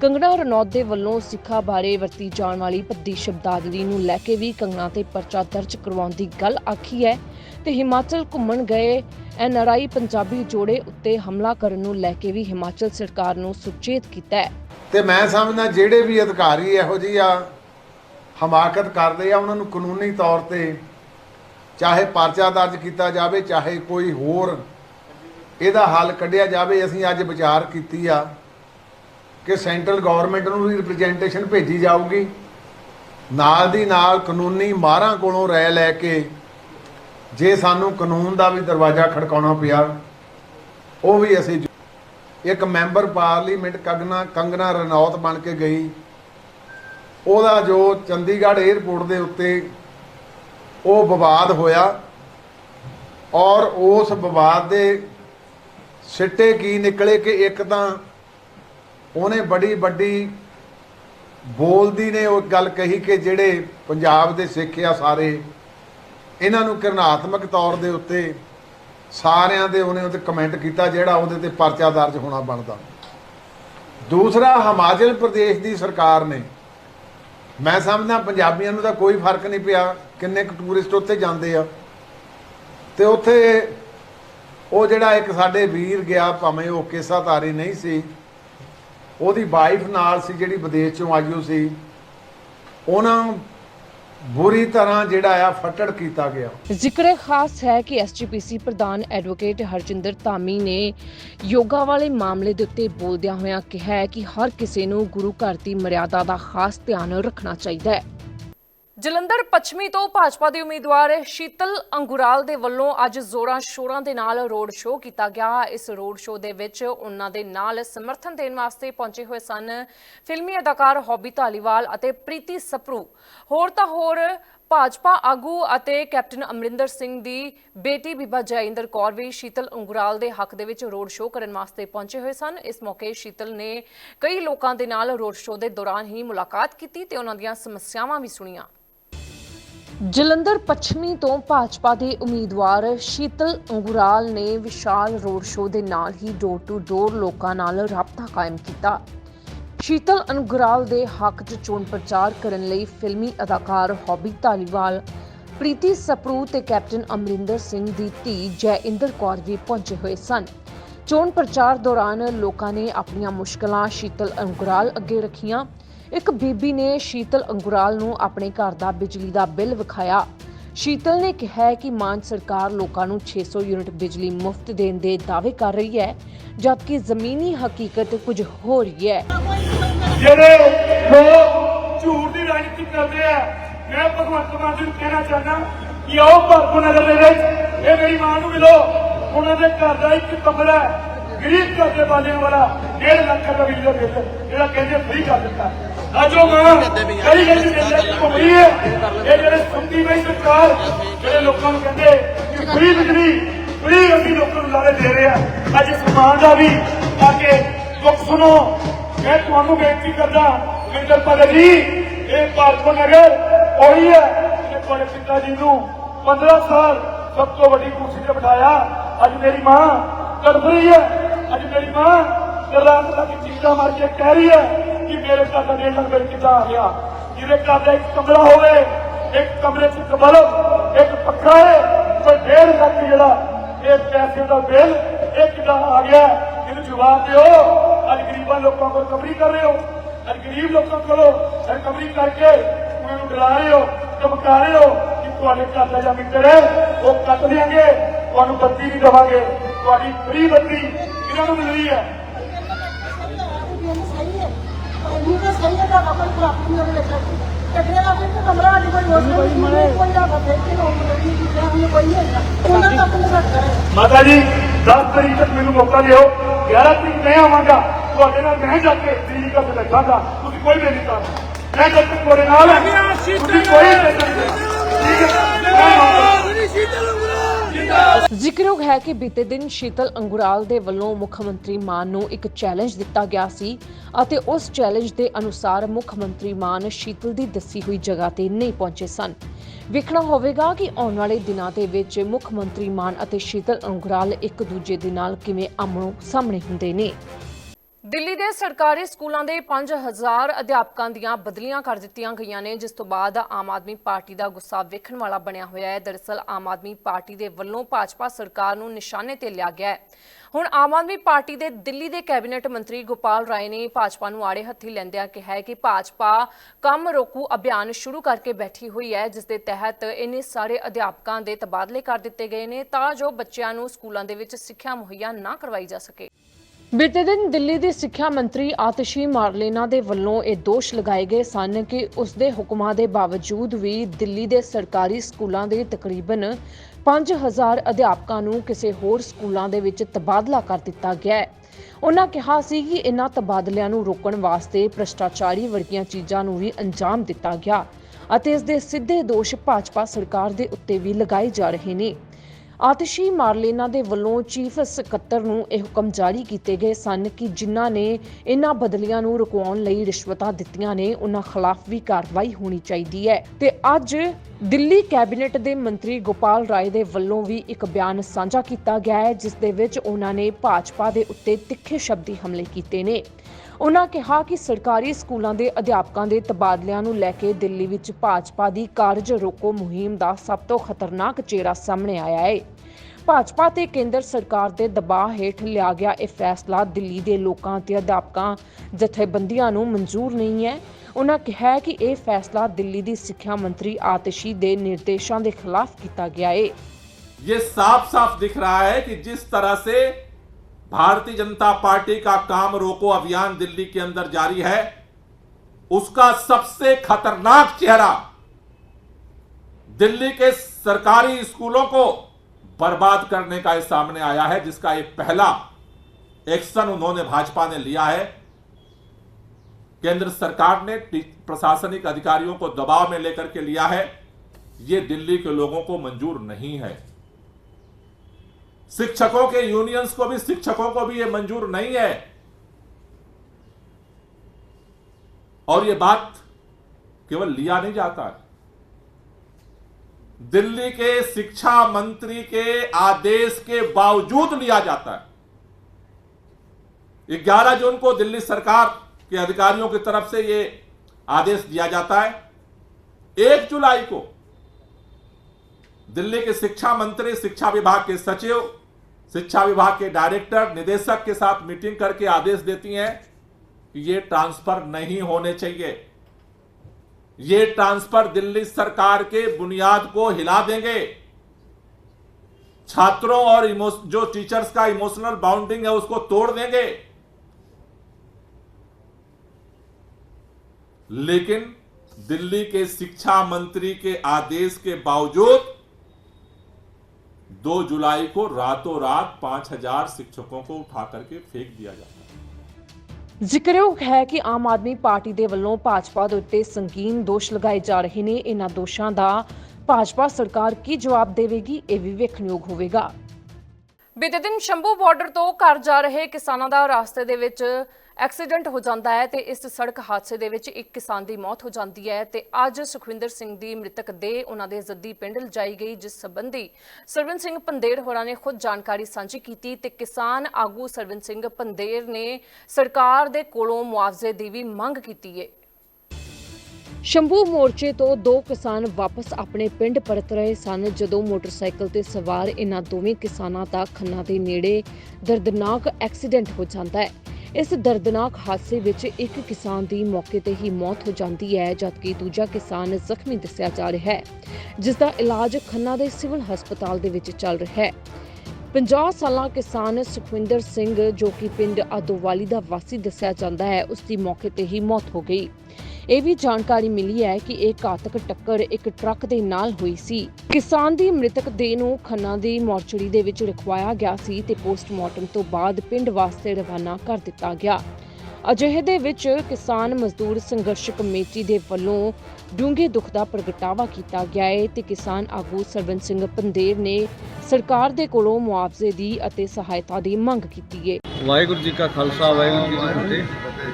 ਕੰਗਣਾ ਰਣੌਤ ਦੇ ਵੱਲੋਂ ਸਿੱਖਾਂ ਬਾਰੇ ਵਰਤੀ ਜਾਣ ਵਾਲੀ ਭੱਦੀ ਸ਼ਬਦਾਵਲੀ ਨੂੰ ਲੈ ਕੇ ਵੀ ਕੰਗਣਾ ਤੇ ਪਰਚਾ ਦਰਜ ਕਰਵਾਉਣ ਦੀ ਗੱਲ ਆਖੀ ਹੈ। ਤੇ ਹਿਮਾਚਲ ਘੁੰਮਣ ਗਏ। ਐਨਆਰਆਈ ਪੰਜਾਬੀ ਜੋੜੇ ਉੱਤੇ ਹਮਲਾ ਕਰਨ ਨੂੰ ਲੈ ਕੇ ਵੀ ਹਿਮਾਚਲ ਸਰਕਾਰ ਨੂੰ ਸੁਚੇਤ ਕੀਤਾ ਹੈ। ਤੇ ਮੈਂ ਸਮਝਦਾ ਜਿਹੜੇ ਵੀ ਅਧਿਕਾਰੀ ਇਹੋ ਜਿਹੀ ਆ, ਹਮਾਕਤ ਕਰਦੇ ਆ, ਉਹਨਾਂ ਨੂੰ ਕਾਨੂੰਨੀ ਤੌਰ ਤੇ ਚਾਹੇ ਪਰਚਾ ਦਰਜ ਕੀਤਾ ਜਾਵੇ, ਚਾਹੇ ਕੋਈ ਹੋਰ ਇਹਦਾ ਹੱਲ ਕੱਢਿਆ ਜਾਵੇ, ਅਸੀਂ ਅੱਜ ਵਿਚਾਰ ਕੀਤੀ ਆ ਕਿ ਸੈਂਟਰਲ ਗਵਰਨਮੈਂਟ ਨੂੰ ਵੀ ਰਿਪਰੈਜ਼ੈਂਟੇਸ਼ਨ ਭੇਜੀ ਜਾਊਗੀ। ਨਾਲ ਦੀ ਨਾਲ ਕਾਨੂੰਨੀ ਮਾਹਰਾਂ ਕੋਲੋਂ ਰਾਇ ਲੈ ਕੇ ਜੇ ਸਾਨੂੰ ਕਾਨੂੰਨ ਦਾ ਵੀ ਦਰਵਾਜ਼ਾ ਖੜਕਾਉਣਾ ਪਿਆ, ਉਹ ਵੀ ਅਸੀਂ ਇੱਕ ਮੈਂਬਰ ਪਾਰਲੀਮੈਂਟ ਕੰਗਨਾ ਕੰਗਨਾ ਰਣੌਤ ਬਣ ਕੇ ਗਈ। ਉਹਦਾ ਜੋ ਚੰਡੀਗੜ੍ਹ 에ਅਰਪੋਰਟ ਦੇ ਉੱਤੇ ਉਹ ਵਿਵਾਦ ਹੋਇਆ ਔਰ ਉਸ ਵਿਵਾਦ ਦੇ ਸਿੱਟੇ ਕੀ ਨਿਕਲੇ ਕਿ ਇੱਕ ਤਾਂ ਉਹਨੇ ਬੜੀ ਵੱਡੀ ਬੋਲਦੀ ਨੇ ਉਹ ਗੱਲ ਕਹੀ ਕਿ ਜਿਹੜੇ ਪੰਜਾਬ ਦੇ ਸਿੱਖ ਆ ਸਾਰੇ ਇਹਨਾਂ ਨੂੰ ਕਿਰਨਾਤਮਕ ਤੌਰ ਦੇ ਉੱਤੇ ਸਾਰਿਆਂ ਦੇ ਉਹਨੇ ਉੱਤੇ ਕਮੈਂਟ ਕੀਤਾ ਜਿਹੜਾ ਉਹਦੇ ਤੇ ਪਰਚਾ ਦਰਜ ਹੋਣਾ ਬਣਦਾ। ਦੂਸਰਾ, ਹਿਮਾਚਲ ਪ੍ਰਦੇਸ਼ ਦੀ ਸਰਕਾਰ ਨੇ, ਮੈਂ ਸਮਝਦਾ ਪੰਜਾਬੀਆਂ ਨੂੰ ਤਾਂ ਕੋਈ ਫ਼ਰਕ ਨਹੀਂ ਪਿਆ ਕਿੰਨੇ ਕੁ ਟੂਰਿਸਟ ਉੱਥੇ ਜਾਂਦੇ ਆ। ਤੇ ਉੱਥੇ ਉਹ ਜਿਹੜਾ ਇੱਕ ਸਾਡੇ ਵੀਰ ਗਿਆ, ਭਾਵੇਂ ਉਹ ਕਿਸਾ ਤਾਰੀ ਨਹੀਂ ਸੀ, ਉਹਦੀ ਵਾਈਫ ਨਾਲ ਸੀ ਜਿਹੜੀ ਵਿਦੇਸ਼ ਚੋਂ ਆਈ ਹੋਈ ਸੀ। ਉਹਨਾਂ ਬੁਰੀ ਤਰ੍ਹਾਂ ਜਿਹੜਾ ਆ ਫੱਟੜ ਕੀਤਾ ਗਿਆ। ਜ਼ਿਕਰ ਖਾਸ ਹੈ ਕਿ ਐਸਜੀਪੀਸੀ ਪ੍ਰਧਾਨ ਐਡਵੋਕੇਟ ਹਰਜਿੰਦਰ ਧਾਮੀ ਨੇ ਯੋਗਾ ਵਾਲੇ ਮਾਮਲੇ ਦੇ ਉੱਤੇ ਬੋਲਦਿਆਂ ਹੋਇਆਂ ਕਿਹਾ ਕਿ ਹਰ ਕਿਸੇ ਨੂੰ ਗੁਰੂ ਘਰ ਦੀ ਮਰਿਆਦਾ ਦਾ ਖਾਸ ਧਿਆਨ ਰੱਖਣਾ ਚਾਹੀਦਾ ਹੈ। ਜਲੰਧਰ ਪੱਛਮੀ ਤੋਂ ਭਾਜਪਾ ਦੇ ਉਮੀਦਵਾਰ ਸ਼ੀਤਲ ਅੰਗੁਰਾਲ ਦੇ ਵੱਲੋਂ ਅੱਜ ਜ਼ੋਰਾਂ ਸ਼ੋਰਾਂ ਦੇ ਨਾਲ ਰੋਡ ਸ਼ੋਅ ਕੀਤਾ ਗਿਆ। ਇਸ ਰੋਡ ਸ਼ੋਅ ਦੇ ਵਿੱਚ ਉਹਨਾਂ ਦੇ ਨਾਲ ਸਮਰਥਨ ਦੇਣ ਵਾਸਤੇ ਪਹੁੰਚੇ ਹੋਏ ਸਨ ਫਿਲਮੀ ਅਦਾਕਾਰ ਹੌਬੀ ਧਾਲੀਵਾਲ ਅਤੇ ਪ੍ਰੀਤੀ ਸਪਰੂ। ਹੋਰ ਤਾਂ ਹੋਰ ਭਾਜਪਾ ਆਗੂ ਅਤੇ ਕੈਪਟਨ ਅਮਰਿੰਦਰ ਸਿੰਘ ਦੀ ਬੇਟੀ ਬੀਬਾ ਜੈਇੰਦਰ ਕੌਰ ਵੀ ਸ਼ੀਤਲ ਅੰਗੁਰਾਲ ਦੇ ਹੱਕ ਦੇ ਵਿੱਚ ਰੋਡ ਸ਼ੋਅ ਕਰਨ ਵਾਸਤੇ ਪਹੁੰਚੇ ਹੋਏ ਸਨ। ਇਸ ਮੌਕੇ ਸ਼ੀਤਲ ਨੇ ਕਈ ਲੋਕਾਂ ਦੇ ਨਾਲ ਰੋਡ ਸ਼ੋਅ ਦੇ ਦੌਰਾਨ ਹੀ ਮੁਲਾਕਾਤ ਕੀਤੀ ਤੇ ਉਹਨਾਂ ਦੀਆਂ ਸਮੱਸਿਆਵਾਂ ਵੀ ਸੁਣੀਆਂ। ਜਲੰਧਰ ਪੱਛਮੀ ਤੋਂ ਭਾਜਪਾ ਦੇ ਉਮੀਦਵਾਰ ਸ਼ੀਤਲ ਅੰਗੁਰਾਲ ਨੇ ਵਿਸ਼ਾਲ ਰੋਡ ਸ਼ੋਅ ਦੇ ਨਾਲ ਹੀ ਡੋਰ ਟੂ ਡੋਰ ਲੋਕਾਂ ਨਾਲ ਰਾਬਤਾ ਕਾਇਮ ਕੀਤਾ। ਸ਼ੀਤਲ ਅੰਗੁਰਾਲ ਦੇ ਹੱਕ 'ਚ ਚੋਣ ਪ੍ਰਚਾਰ ਕਰਨ ਲਈ ਫਿਲਮੀ ਅਦਾਕਾਰ ਹੌਬੀ ਧਾਲੀਵਾਲ, ਪ੍ਰੀਤੀ ਸਪਰੂ ਤੇ ਕੈਪਟਨ ਅਮਰਿੰਦਰ ਸਿੰਘ ਦੀ ਧੀ ਜੈਇੰਦਰ ਕੌਰ ਵੀ ਪਹੁੰਚੇ ਹੋਏ ਸਨ। ਚੋਣ ਪ੍ਰਚਾਰ ਦੌਰਾਨ ਲੋਕਾਂ ਨੇ ਆਪਣੀਆਂ ਮੁਸ਼ਕਲਾਂ ਸ਼ੀਤਲ ਅੰਗੁਰਾਲ ਅੱਗੇ ਰੱਖੀਆਂ। ਇੱਕ ਬੀਬੀ ਨੇ ਸ਼ੀਤਲ ਅੰਗੁਰਾਲ ਨੂੰ ਆਪਣੇ ਘਰ ਦਾ ਬਿਜਲੀ ਦਾ ਬਿੱਲ ਵਿਖਾਇਆ। ਸ਼ੀਤਲ ਨੇ ਕਿਹਾ ਹੈ ਕਿ ਮਾਨ ਸਰਕਾਰ ਲੋਕਾਂ ਨੂੰ 600 ਯੂਨਿਟ ਬਿਜਲੀ ਮੁਫਤ ਦੇਣ ਦੇ ਦਾਅਵੇ ਕਰ ਰਹੀ ਹੈ, ਜਦਕਿ ਜ਼ਮੀਨੀ ਹਕੀਕਤ ਕੁਝ ਹੋ ਰਹੀ ਹੈ। ਜਿਹੜੇ ਲੋਕ ਝੂਠ ਦੀ ਰਾਜਨੀਤੀ ਕਰਦੇ ਆ, ਮੈਂ ਭਗਵੰਤ ਮਾਨ ਜੀ ਨੂੰ ਕਹਿਣਾ ਚਾਹੁੰਦਾ ਕਿ ਆਓ ਭਾਰਤੋ ਨਗਰ ਦੇ ਵਿੱਚ, ਇਹ ਮੇਰੀ ਮਾਂ ਨੂੰ ਮਿਲੋ। ਉਹਨਾਂ ਦੇ ਘਰ ਦਾ ਇੱਕ ਕਮਰਾ ਹੈ, ਗਰੀਬ ਘਰ ਦੇ ਬਾਲਿਆਂ ਵਾਲਾ 1.5 ਲੱਖ ਰੁਪਏ ਬਿਜਲੀ ਦਾ ਬਿੱਲ, ਜਿਹੜਾ ਕਹਿੰਦੇ ਫ੍ਰੀ ਕਰ ਦਿੱਤਾ। ਅਜੋ ਮਾਂ। ਕਈ ਕਈ ਦਿਨ ਘੁੰਮੀ ਹੈ ਇਹ ਜਿਹੜੇ ਸੁਣਦੀ ਪਈ ਸਰਕਾਰ, ਜਿਹੜੇ ਲੋਕਾਂ ਨੂੰ ਕਹਿੰਦੇ, ਕਿ ਫ੍ਰੀ ਬਿਜਲੀ ਫ੍ਰੀ ਅਸੀਂ ਲੋਕਾਂ ਨੂੰ ਲਾਰੇ ਦੇ ਰਹੇ ਆ। ਅੱਜ ਇਸ ਮਾਂ ਦਾ ਵੀ ਆ ਕੇ ਦੁੱਖ ਸੁਣੋ। ਮੈਂ ਤੁਹਾਨੂੰ ਬੇਨਤੀ ਕਰਦਾ ਮਿੰਦਰ ਭਗਤ ਜੀ ਇਹ ਭਾਰਤ ਨਗਰ ਉਹੀ ਹੈ ਜਿਹਨੇ ਤੁਹਾਡੇ ਪਿਤਾ ਜੀ ਨੂੰ 15 ਸਾਲ ਸਭ ਤੋਂ ਵੱਡੀ ਕੁਰਸੀ ਤੇ ਬਿਠਾਇਆ। ਅੱਜ ਮੇਰੀ ਮਾਂ ਤੜਫ ਰਹੀ ਹੈ। ਅੱਜ ਮੇਰੀ ਮਾਂ ਰਾਤ ਤੱਕ ਚੀਕਾਂ ਮਾਰ ਕੇ ਕਹਿ ਰਹੀ ਹੈ ਕਿ ਮੇਰੇ ਘਰ ਦਾ ਡੇਢ ਲੱਖ ਬਿੱਲ ਕਿੱਦਾਂ ਆ ਗਿਆ। ਜਿਹਦੇ ਘਰ ਦਾ ਇੱਕ ਕਮਰਾ ਹੋਵੇ, ਇੱਕ ਕਮਰੇ 'ਚ ਇੱਕ ਇੱਕ ਪੱਖਾ ਹੈ ਕੋਈ ਡੇਢ ਲੱਖ ਜਿਹੜਾ ਇਹ ਪੈਸੇ ਦਾ ਬਿੱਲ ਇਹ ਕਿੱਦਾਂ ਆ ਗਿਆ। ਇਹਨੂੰ ਜਵਾਬ ਦਿਓ। ਅੱਜ ਗਰੀਬਾਂ ਲੋਕਾਂ ਕੋਲ ਕਮਰੀ ਕਰ ਰਹੇ ਹੋ। ਅੱਜ ਗਰੀਬ ਲੋਕਾਂ ਕੋਲੋਂ ਇਹ ਕਰਕੇ ਉਹਨਾਂ ਡਰਾ ਰਹੇ ਹੋ, ਧਮਕਾ ਰਹੇ ਹੋ ਕਿ ਤੁਹਾਡੇ ਘਰ ਦਾ ਜਾਂ ਮਿੱਤਰ ਹੈ, ਉਹ ਕੱਟ ਦਿਆਂਗੇ, ਤੁਹਾਨੂੰ ਬੱਤੀ ਨਹੀਂ ਦੇਵਾਂਗੇ। ਤੁਹਾਡੀ ਫ੍ਰੀ ਬੱਤੀ ਇਹਨਾਂ ਨੂੰ ਮਿਲ ਰਹੀ ਹੈ। ਮਾਤਾ ਜੀ 10 ਤਰੀਕ ਤੱਕ ਮੈਨੂੰ ਮੌਕਾ ਦਿਓ। 11 ਤਰੀਕ ਮੈਂ ਆਵਾਂਗਾ। ਤੁਹਾਡੇ ਨਾਲ ਮੈਂ ਜਾ ਕੇ ਦਿੱਲੀ ਤੱਕ ਬੈਠਾਂਗਾ ਤੁਸੀਂ ਕੋਈ ਨਹੀਂ। ਕਰ ਮੈਂ ਜਦ ਤੱਕ ਤੁਹਾਡੇ ਨਾਲ ਹਾਂ, ਤੁਸੀਂ ਕੋਈ ਨਹੀਂ। ਠੀਕ ਹੈ। ਮੈਂ ਆਵਾਂਗਾ। ਜ਼ਿਕਰਯੋਗ ਹੈ ਕਿ ਬੀਤੇ ਦਿਨ ਸ਼ੀਤਲ ਅੰਗੁਰਾਲ ਦੇ ਵੱਲੋਂ ਮੁੱਖ ਮੰਤਰੀ ਮਾਨ ਨੂੰ ਇੱਕ ਚੈਲੰਜ ਦਿੱਤਾ ਗਿਆ ਸੀ ਅਤੇ ਉਸ ਚੈਲੰਜ ਦੇ ਅਨੁਸਾਰ ਮੁੱਖ ਮੰਤਰੀ ਮਾਨ ਸ਼ੀਤਲ ਦੀ ਦੱਸੀ ਹੋਈ ਜਗ੍ਹਾ ਤੇ ਨਹੀਂ ਪਹੁੰਚੇ ਸਨ। ਵੇਖਣਾ ਹੋਵੇਗਾ ਕਿ ਆਉਣ ਵਾਲੇ ਦਿਨਾਂ ਦੇ ਵਿੱਚ ਮੁੱਖ ਮੰਤਰੀ ਮਾਨ ਅਤੇ ਸ਼ੀਤਲ ਅੰਗੁਰਾਲ ਇੱਕ ਦੂਜੇ ਦੇ ਨਾਲ ਕਿਵੇਂ ਆਮਣੋ ਸਾਹਮਣੇ ਹੁੰਦੇ ਨੇ। ਦਿੱਲੀ ਦੇ ਸਰਕਾਰੀ ਸਕੂਲਾਂ ਦੇ 5000 ਅਧਿਆਪਕਾਂ ਦੀਆਂ ਬਦਲੀਆਂ ਕਰ ਦਿੱਤੀਆਂ ਗਈਆਂ ਨੇ, ਜਿਸ ਤੋਂ ਬਾਅਦ ਆਮ ਆਦਮੀ ਪਾਰਟੀ ਦਾ ਗੁੱਸਾ ਵੇਖਣ ਵਾਲਾ ਬਣਿਆ ਹੋਇਆ ਹੈ। ਦਰਅਸਲ, ਆਮ ਆਦਮੀ ਪਾਰਟੀ ਦੇ ਵੱਲੋਂ ਭਾਜਪਾ ਸਰਕਾਰ ਨੂੰ ਨਿਸ਼ਾਨੇ ਤੇ ਲਿਆ ਗਿਆ ਹੈ। ਹੁਣ ਆਮ ਆਦਮੀ ਪਾਰਟੀ ਦੇ ਦਿੱਲੀ ਦੇ ਕੈਬਨਿਟ ਮੰਤਰੀ ਗੋਪਾਲ ਰਾਏ ਨੇ ਭਾਜਪਾ ਨੂੰ ਆੜੇ ਹੱਥੀ ਲੈਂਦਿਆਂ ਕਿਹਾ ਹੈ ਕਿ ਭਾਜਪਾ ਕੰਮ ਰੋਕੂ ਅਭਿਆਨ ਸ਼ੁਰੂ ਕਰਕੇ ਬੈਠੀ ਹੋਈ ਹੈ, ਜਿਸ ਦੇ ਤਹਿਤ ਇੰਨੇ ਸਾਰੇ ਅਧਿਆਪਕਾਂ ਦੇ ਤਬਾਦਲੇ ਕਰ ਦਿੱਤੇ ਗਏ ਨੇ, ਤਾਂ ਜੋ ਬੱਚਿਆਂ ਨੂੰ ਸਕੂਲਾਂ ਦੇ ਵਿੱਚ ਸਿੱਖਿਆ ਮੁਹੱਈਆ ਨਾ ਕਰਵਾਈ ਜਾ ਸਕੇ। ਬੀਤੇ ਦਿਨ ਦਿੱਲੀ ਦੀ ਸਿੱਖਿਆ ਮੰਤਰੀ ਆਤਿਸ਼ੀ ਮਾਰਲੇਨਾ ਦੇ ਵੱਲੋਂ ਇਹ ਦੋਸ਼ ਲਗਾਏ ਗਏ ਸਨ ਕਿ ਉਸ ਦੇ ਹੁਕਮਾਂ ਦੇ ਬਾਵਜੂਦ ਵੀ ਦਿੱਲੀ ਦੇ ਸਰਕਾਰੀ ਸਕੂਲਾਂ ਦੇ ਤਕਰੀਬਨ 5000 ਅਧਿਆਪਕਾਂ ਨੂੰ ਕਿਸੇ ਹੋਰ ਸਕੂਲਾਂ ਦੇ ਵਿੱਚ ਤਬਾਦਲਾ ਕਰ ਦਿੱਤਾ ਗਿਆ ਹੈ। ਉਹਨਾਂ ਕਿਹਾ ਸੀ ਕਿ ਇਨ੍ਹਾਂ ਤਬਾਦਲਿਆਂ ਨੂੰ ਰੋਕਣ ਵਾਸਤੇ ਭ੍ਰਿਸ਼ਟਾਚਾਰੀ ਵਰਗੀਆਂ ਚੀਜ਼ਾਂ ਨੂੰ ਵੀ ਅੰਜਾਮ ਦਿੱਤਾ ਗਿਆ ਅਤੇ ਇਸ ਦੇ ਸਿੱਧੇ ਦੋਸ਼ ਭਾਜਪਾ ਸਰਕਾਰ ਦੇ ਉੱਤੇ ਵੀ ਲਗਾਏ ਜਾ ਰਹੇ ਨੇ। ਆਤਿਸ਼ੀ ਮਾਰਲੇਨਾ ਦੇ ਵੱਲੋਂ ਚੀਫ ਸਕੱਤਰ ਨੂੰ ਇਹ ਹੁਕਮ ਜਾਰੀ ਕੀਤੇ ਗਏ ਸਨ ਕਿ ਜਿਨ੍ਹਾਂ ਨੇ ਇਨ੍ਹਾਂ ਬਦਲੀਆਂ ਨੂੰ ਰੁਕਵਾਉਣ ਲਈ ਰਿਸ਼ਵਤਾਂ ਦਿੱਤੀਆਂ ਨੇ, ਉਹਨਾਂ ਖਿਲਾਫ ਵੀ ਕਾਰਵਾਈ ਹੋਣੀ ਚਾਹੀਦੀ ਹੈ। ਤੇ ਅੱਜ ਦਿੱਲੀ ਕੈਬਨਿਟ ਦੇ ਮੰਤਰੀ ਗੋਪਾਲ ਰਾਏ ਦੇ ਵੱਲੋਂ ਵੀ ਇੱਕ ਬਿਆਨ ਸਾਂਝਾ ਕੀਤਾ ਗਿਆ ਹੈ, ਜਿਸ ਦੇ ਵਿੱਚ ਉਹਨਾਂ ਨੇ ਭਾਜਪਾ ਦੇ ਉੱਤੇ ਤਿੱਖੇ ਸ਼ਬਦੀ ਹਮਲੇ ਕੀਤੇ ਨੇ। ਉਹਨਾਂ ਕਿਹਾ ਕਿ ਸਰਕਾਰੀ ਸਕੂਲਾਂ ਦੇ ਅਧਿਆਪਕਾਂ ਦੇ ਤਬਾਦਲਿਆਂ ਨੂੰ ਲੈ ਕੇ ਦਿੱਲੀ ਵਿੱਚ ਭਾਜਪਾ ਦੀ ਕਾਰਜ ਰੋਕੋ ਮੁਹਿੰਮ ਦਾ ਸਭ ਤੋਂ ਖਤਰਨਾਕ ਚਿਹਰਾ ਸਾਹਮਣੇ ਆਇਆ ਹੈ। ਭਾਜਪਾ ਤੇ ਕੇਂਦਰ ਸਰਕਾਰ ਦੇ ਦਬਾਅ ਹੇਠ ਲਿਆ ਗਿਆ ਇਹ ਫੈਸਲਾ ਦਿੱਲੀ ਦੇ ਲੋਕਾਂ ਤੇ ਅਧਿਆਪਕਾਂ ਜਥੇਬੰਦੀਆਂ ਨੂੰ ਮਨਜ਼ੂਰ ਨਹੀਂ ਹੈ ਉਹਨਾਂ ਕਿਹਾ ਕਿ ਇਹ ਫੈਸਲਾ ਦਿੱਲੀ ਦੀ ਸਿੱਖਿਆ ਮੰਤਰੀ ਆਤਿਸ਼ੀ ਦੇ ਨਿਰਦੇਸ਼ਾਂ ਦੇ ਖਿਲਾਫ ਕੀਤਾ ਗਿਆ ਹੈ ये साफ साफ दिख रहा है कि जिस तरह से भारतीय जनता पार्टी का काम रोको अभियान दिल्ली के अंदर जारी है उसका सबसे खतरनाक चेहरा दिल्ली के सरकारी स्कूलों को बर्बाद करने का ये सामने आया है, जिसका एक पहला एक्शन उन्होंने भाजपा ने लिया है। केंद्र सरकार ने प्रशासनिक अधिकारियों को दबाव में लेकर के लिया है। ये दिल्ली के लोगों को मंजूर नहीं है। शिक्षकों के यूनियंस को भी, शिक्षकों को भी ये मंजूर नहीं है। और ये बात केवल लिया नहीं जाता है। दिल्ली के शिक्षा मंत्री के आदेश के बावजूद लिया जाता है। 11 जून को दिल्ली सरकार के अधिकारियों की तरफ़ से ये आदेश दिया जाता है। एक जुलाई को दिल्ली के शिक्षा मंत्री, शिक्षा विभाग के सचिव, शिक्षा विभाग के डायरेक्टर, निदेशक के साथ मीटिंग करके आदेश देती हैं कि ये ट्रांसफ़र नहीं होने चाहिए। ये ट्रांसफ़र दिल्ली सरकार के बुनियाद को हिला देंगे। छात्रों और जो टीचर्स का इमोशनल बाउंडिंग है उसको तोड़ देंगे। लेकिन दिल्ली के शिक्षा मंत्री के आदेश के बावजूद 2 जुलाई को रातों रात 5000 शिक्षकों को उठा करके फेंक दिया जाता ਜ਼ਿਕਰਯੋਗ ਹੈ ਕਿ ਆਮ ਆਦਮੀ ਪਾਰਟੀ ਦੇ ਵੱਲੋਂ ਭਾਜਪਾ ਦੇ ਉੱਤੇ ਸੰਗੀਨ ਦੋਸ਼ ਲਗਾਏ ਜਾ ਰਹੇ ਨੇ। ਇਹਨਾਂ ਦੋਸ਼ਾਂ ਦਾ ਭਾਜਪਾ ਸਰਕਾਰ ਕੀ ਜਵਾਬ ਦੇਵੇਗੀ, ਇਹ ਵੀ ਵੇਖਣਯੋਗ ਹੋਵੇਗਾ। ਬੀਤੇ ਦਿਨ ਸ਼ੰਭੂ ਬਾਰਡਰ ਤੋਂ ਘਰ ਜਾ ਰਹੇ ਕਿਸਾਨਾਂ ਦਾ ਰਸਤੇ ਦੇ ਵਿੱਚ ਐਕਸੀਡੈਂਟ ਹੋ ਜਾਂਦਾ ਹੈ ਤੇ ਇਸ ਸੜਕ ਹਾਦਸੇ ਦੇ ਵਿੱਚ ਇੱਕ ਕਿਸਾਨ ਦੀ ਮੌਤ ਹੋ ਜਾਂਦੀ ਹੈ ਤੇ ਅੱਜ ਸੁਖਵਿੰਦਰ ਸਿੰਘ ਦੀ ਮ੍ਰਿਤਕ ਦੇ ਉਹਨਾਂ ਦੇ ਜ਼ੱਦੀ ਪਿੰਡ ਲਿਜਾਈ ਗਈ, ਜਿਸ ਸੰਬੰਧੀ ਸਰਵਨ ਸਿੰਘ ਪੰਦੇਰ ਹੋਰਾਂ ਨੇ ਖੁਦ ਜਾਣਕਾਰੀ ਸਾਂਝੀ ਕੀਤੀ ਤੇ ਕਿਸਾਨ ਆਗੂ ਸਰਵਨ ਸਿੰਘ ਪੰਦੇਰ ਨੇ ਸਰਕਾਰ ਦੇ ਕੋਲੋਂ ਮੁਆਵਜ਼ੇ ਦੀ ਵੀ ਮੰਗ ਕੀਤੀ ਹੈ। ਸ਼ੰਭੂ ਮੋਰਚੇ ਤੋਂ ਦੋ ਕਿਸਾਨ ਵਾਪਸ ਆਪਣੇ ਪਿੰਡ ਪਰਤ ਰਹੇ ਸਨ, ਜਦੋਂ ਮੋਟਰਸਾਈਕਲ ਤੇ ਸਵਾਰ ਇਹਨਾਂ ਦੋਵੇਂ ਕਿਸਾਨਾਂ ਦਾ ਖੰਨਾ ਦੇ ਨੇੜੇ ਦਰਦਨਾਕ ਐਕਸੀਡੈਂਟ ਹੋ ਜਾਂਦਾ ਹੈ। ਇਸ ਦਰਦਨਾਕ ਹਾਦਸੇ ਵਿੱਚ ਇੱਕ ਕਿਸਾਨ ਦੀ ਮੌਕੇ ਤੇ ਹੀ ਮੌਤ ਹੋ ਜਾਂਦੀ ਹੈ, ਜਦਕਿ ਦੂਜਾ ਕਿਸਾਨ ਜ਼ਖਮੀ ਦੱਸਿਆ ਜਾ ਰਿਹਾ ਹੈ ਜਿਸ ਦਾ ਇਲਾਜ ਖੰਨਾ ਦੇ ਸਿਵਲ ਹਸਪਤਾਲ ਦੇ ਵਿੱਚ ਚੱਲ ਰਿਹਾ ਹੈ। 50 ਸਾਲਾਂ ਕਿਸਾਨ ਸੁਖਵਿੰਦਰ ਸਿੰਘ, ਜੋ ਕਿ ਪਿੰਡ ਆਦੋਵਾਲੀ ਦਾ ਵਾਸੀ ਦੱਸਿਆ ਜਾਂਦਾ ਹੈ ਉਸ ਦੀ ਮੌਕੇ ਤੇ ਹੀ ਮੌਤ ਹੋ ਗਈ। ਇਹ ਵੀ ਜਾਣਕਾਰੀ ਮਿਲੀ ਹੈ ਕਿ ਇਹ ਘਾਤਕ ਟੱਕਰ ਇੱਕ ਟਰੱਕ ਦੇ ਨਾਲ ਹੋਈ ਸੀ। ਕਿਸਾਨ ਦੀ ਮ੍ਰਿਤਕ ਦੇਹ ਨੂੰ ਖੰਨਾ ਦੀ ਮੋਰਚਰੀ ਦੇ ਵਿੱਚ ਰਖਵਾਇਆ ਗਿਆ ਸੀ ਤੇ ਪੋਸਟਮਾਰਟਮ ਤੋਂ ਬਾਅਦ ਪਿੰਡ ਵਾਸਤੇ ਰਵਾਨਾ ਕਰ ਦਿੱਤਾ ਗਿਆ। ਅਜਿਹੇ ਦੇ ਵਿੱਚ ਕਿਸਾਨ ਮਜ਼ਦੂਰ ਸੰਘਰਸ਼ ਕਮੇਟੀ ਦੇ ਵੱਲੋਂ ਡੂੰਘੇ ਦੁੱਖ ਦਾ ਪ੍ਰਗਟਾਵਾ ਕੀਤਾ ਗਿਆ ਹੈ ਤੇ ਕਿਸਾਨ ਆਗੂ ਸਰਵਨ ਸਿੰਘ ਪੰਦੇਰ ਨੇ ਸਰਕਾਰ ਦੇ ਕੋਲੋਂ ਮੁਆਵਜ਼ੇ ਦੀ ਅਤੇ ਸਹਾਇਤਾ ਦੀ ਮੰਗ ਕੀਤੀ ਹੈ ਵਾਹਿਗੁਰੂ ਜੀ ਕਾ ਖਾਲਸਾ, ਵਾਹਿਗੁਰੂ ਜੀ ਕੀ ਫਤਿਹ।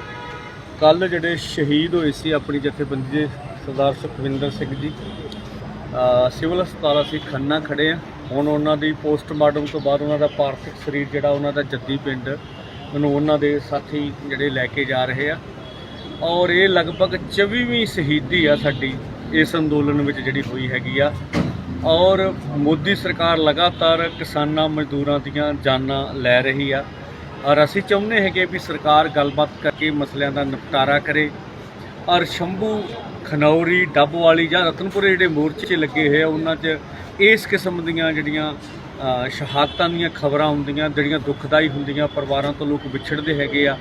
ਕੱਲ ਜਿਹੜੇ ਸ਼ਹੀਦ ਹੋਏ ਸੀ ਆਪਣੀ ਜਥੇਬੰਦੀ ਦੇ ਸਰਦਾਰ ਸੁਖਵਿੰਦਰ ਸਿੰਘ ਜੀ ਸਿਵਲ ਹਸਪਤਾਲ ਅਸੀਂ ਖੰਨਾ ਖੜੇ ਆ ਹੁਣ ਉਹਨਾਂ ਦੀ ਪੋਸਟਮਾਰਟਮ ਤੋਂ ਬਾਅਦ ਉਹਨਾਂ ਦਾ ਪਾਰਥਿਕ ਸਰੀਰ ਜਿਹੜਾ ਉਹਨਾਂ ਦਾ ਜੱਦੀ ਪਿੰਡ ਨੂੰ ਉਹਨਾਂ ਦੇ ਸਾਥੀ ਜਿਹੜੇ ਲੈ ਕੇ ਜਾ ਰਹੇ ਆ। ਔਰ ਇਹ ਲਗਭਗ 24ਵੀਂ ਸ਼ਹੀਦੀ ਆ ਸਾਡੀ ਇਸ ਅੰਦੋਲਨ ਵਿੱਚ ਜਿਹੜੀ ਹੋਈ ਹੈਗੀ ਆ। ਔਰ ਮੋਦੀ ਸਰਕਾਰ ਲਗਾਤਾਰ ਕਿਸਾਨਾਂ ਮਜ਼ਦੂਰਾਂ ਦੀਆਂ ਜਾਨਾਂ ਲੈ ਰਹੀ ਆ। ਔਰ ਅਸੀਂ ਚਾਹੁੰਦੇ ਹੈਗੇ ਵੀ ਸਰਕਾਰ ਗੱਲਬਾਤ ਕਰਕੇ ਮਸਲਿਆਂ ਦਾ ਨਿਪਟਾਰਾ ਕਰੇ। ਔਰ ਸ਼ੰਭੂ, ਖਨੌਰੀ, ਡੱਬ ਵਾਲੀ ਜਾਂ ਰਤਨਪੁਰੇ ਜਿਹੜੇ ਮੋਰਚੇ 'ਚ ਲੱਗੇ ਹੋਏ ਆ, ਉਹਨਾਂ 'ਚ ਇਸ ਕਿਸਮ ਦੀਆਂ ਜਿਹੜੀਆਂ ਸ਼ਹਾਦਤਾਂ ਦੀਆਂ ਖਬਰਾਂ ਹੁੰਦੀਆਂ ਜਿਹੜੀਆਂ ਦੁਖਦਾਈ ਹੁੰਦੀਆਂ ਪਰਿਵਾਰਾਂ ਤੋਂ ਲੋਕ ਵਿਛੜਦੇ ਹੈਗੇ ਆ।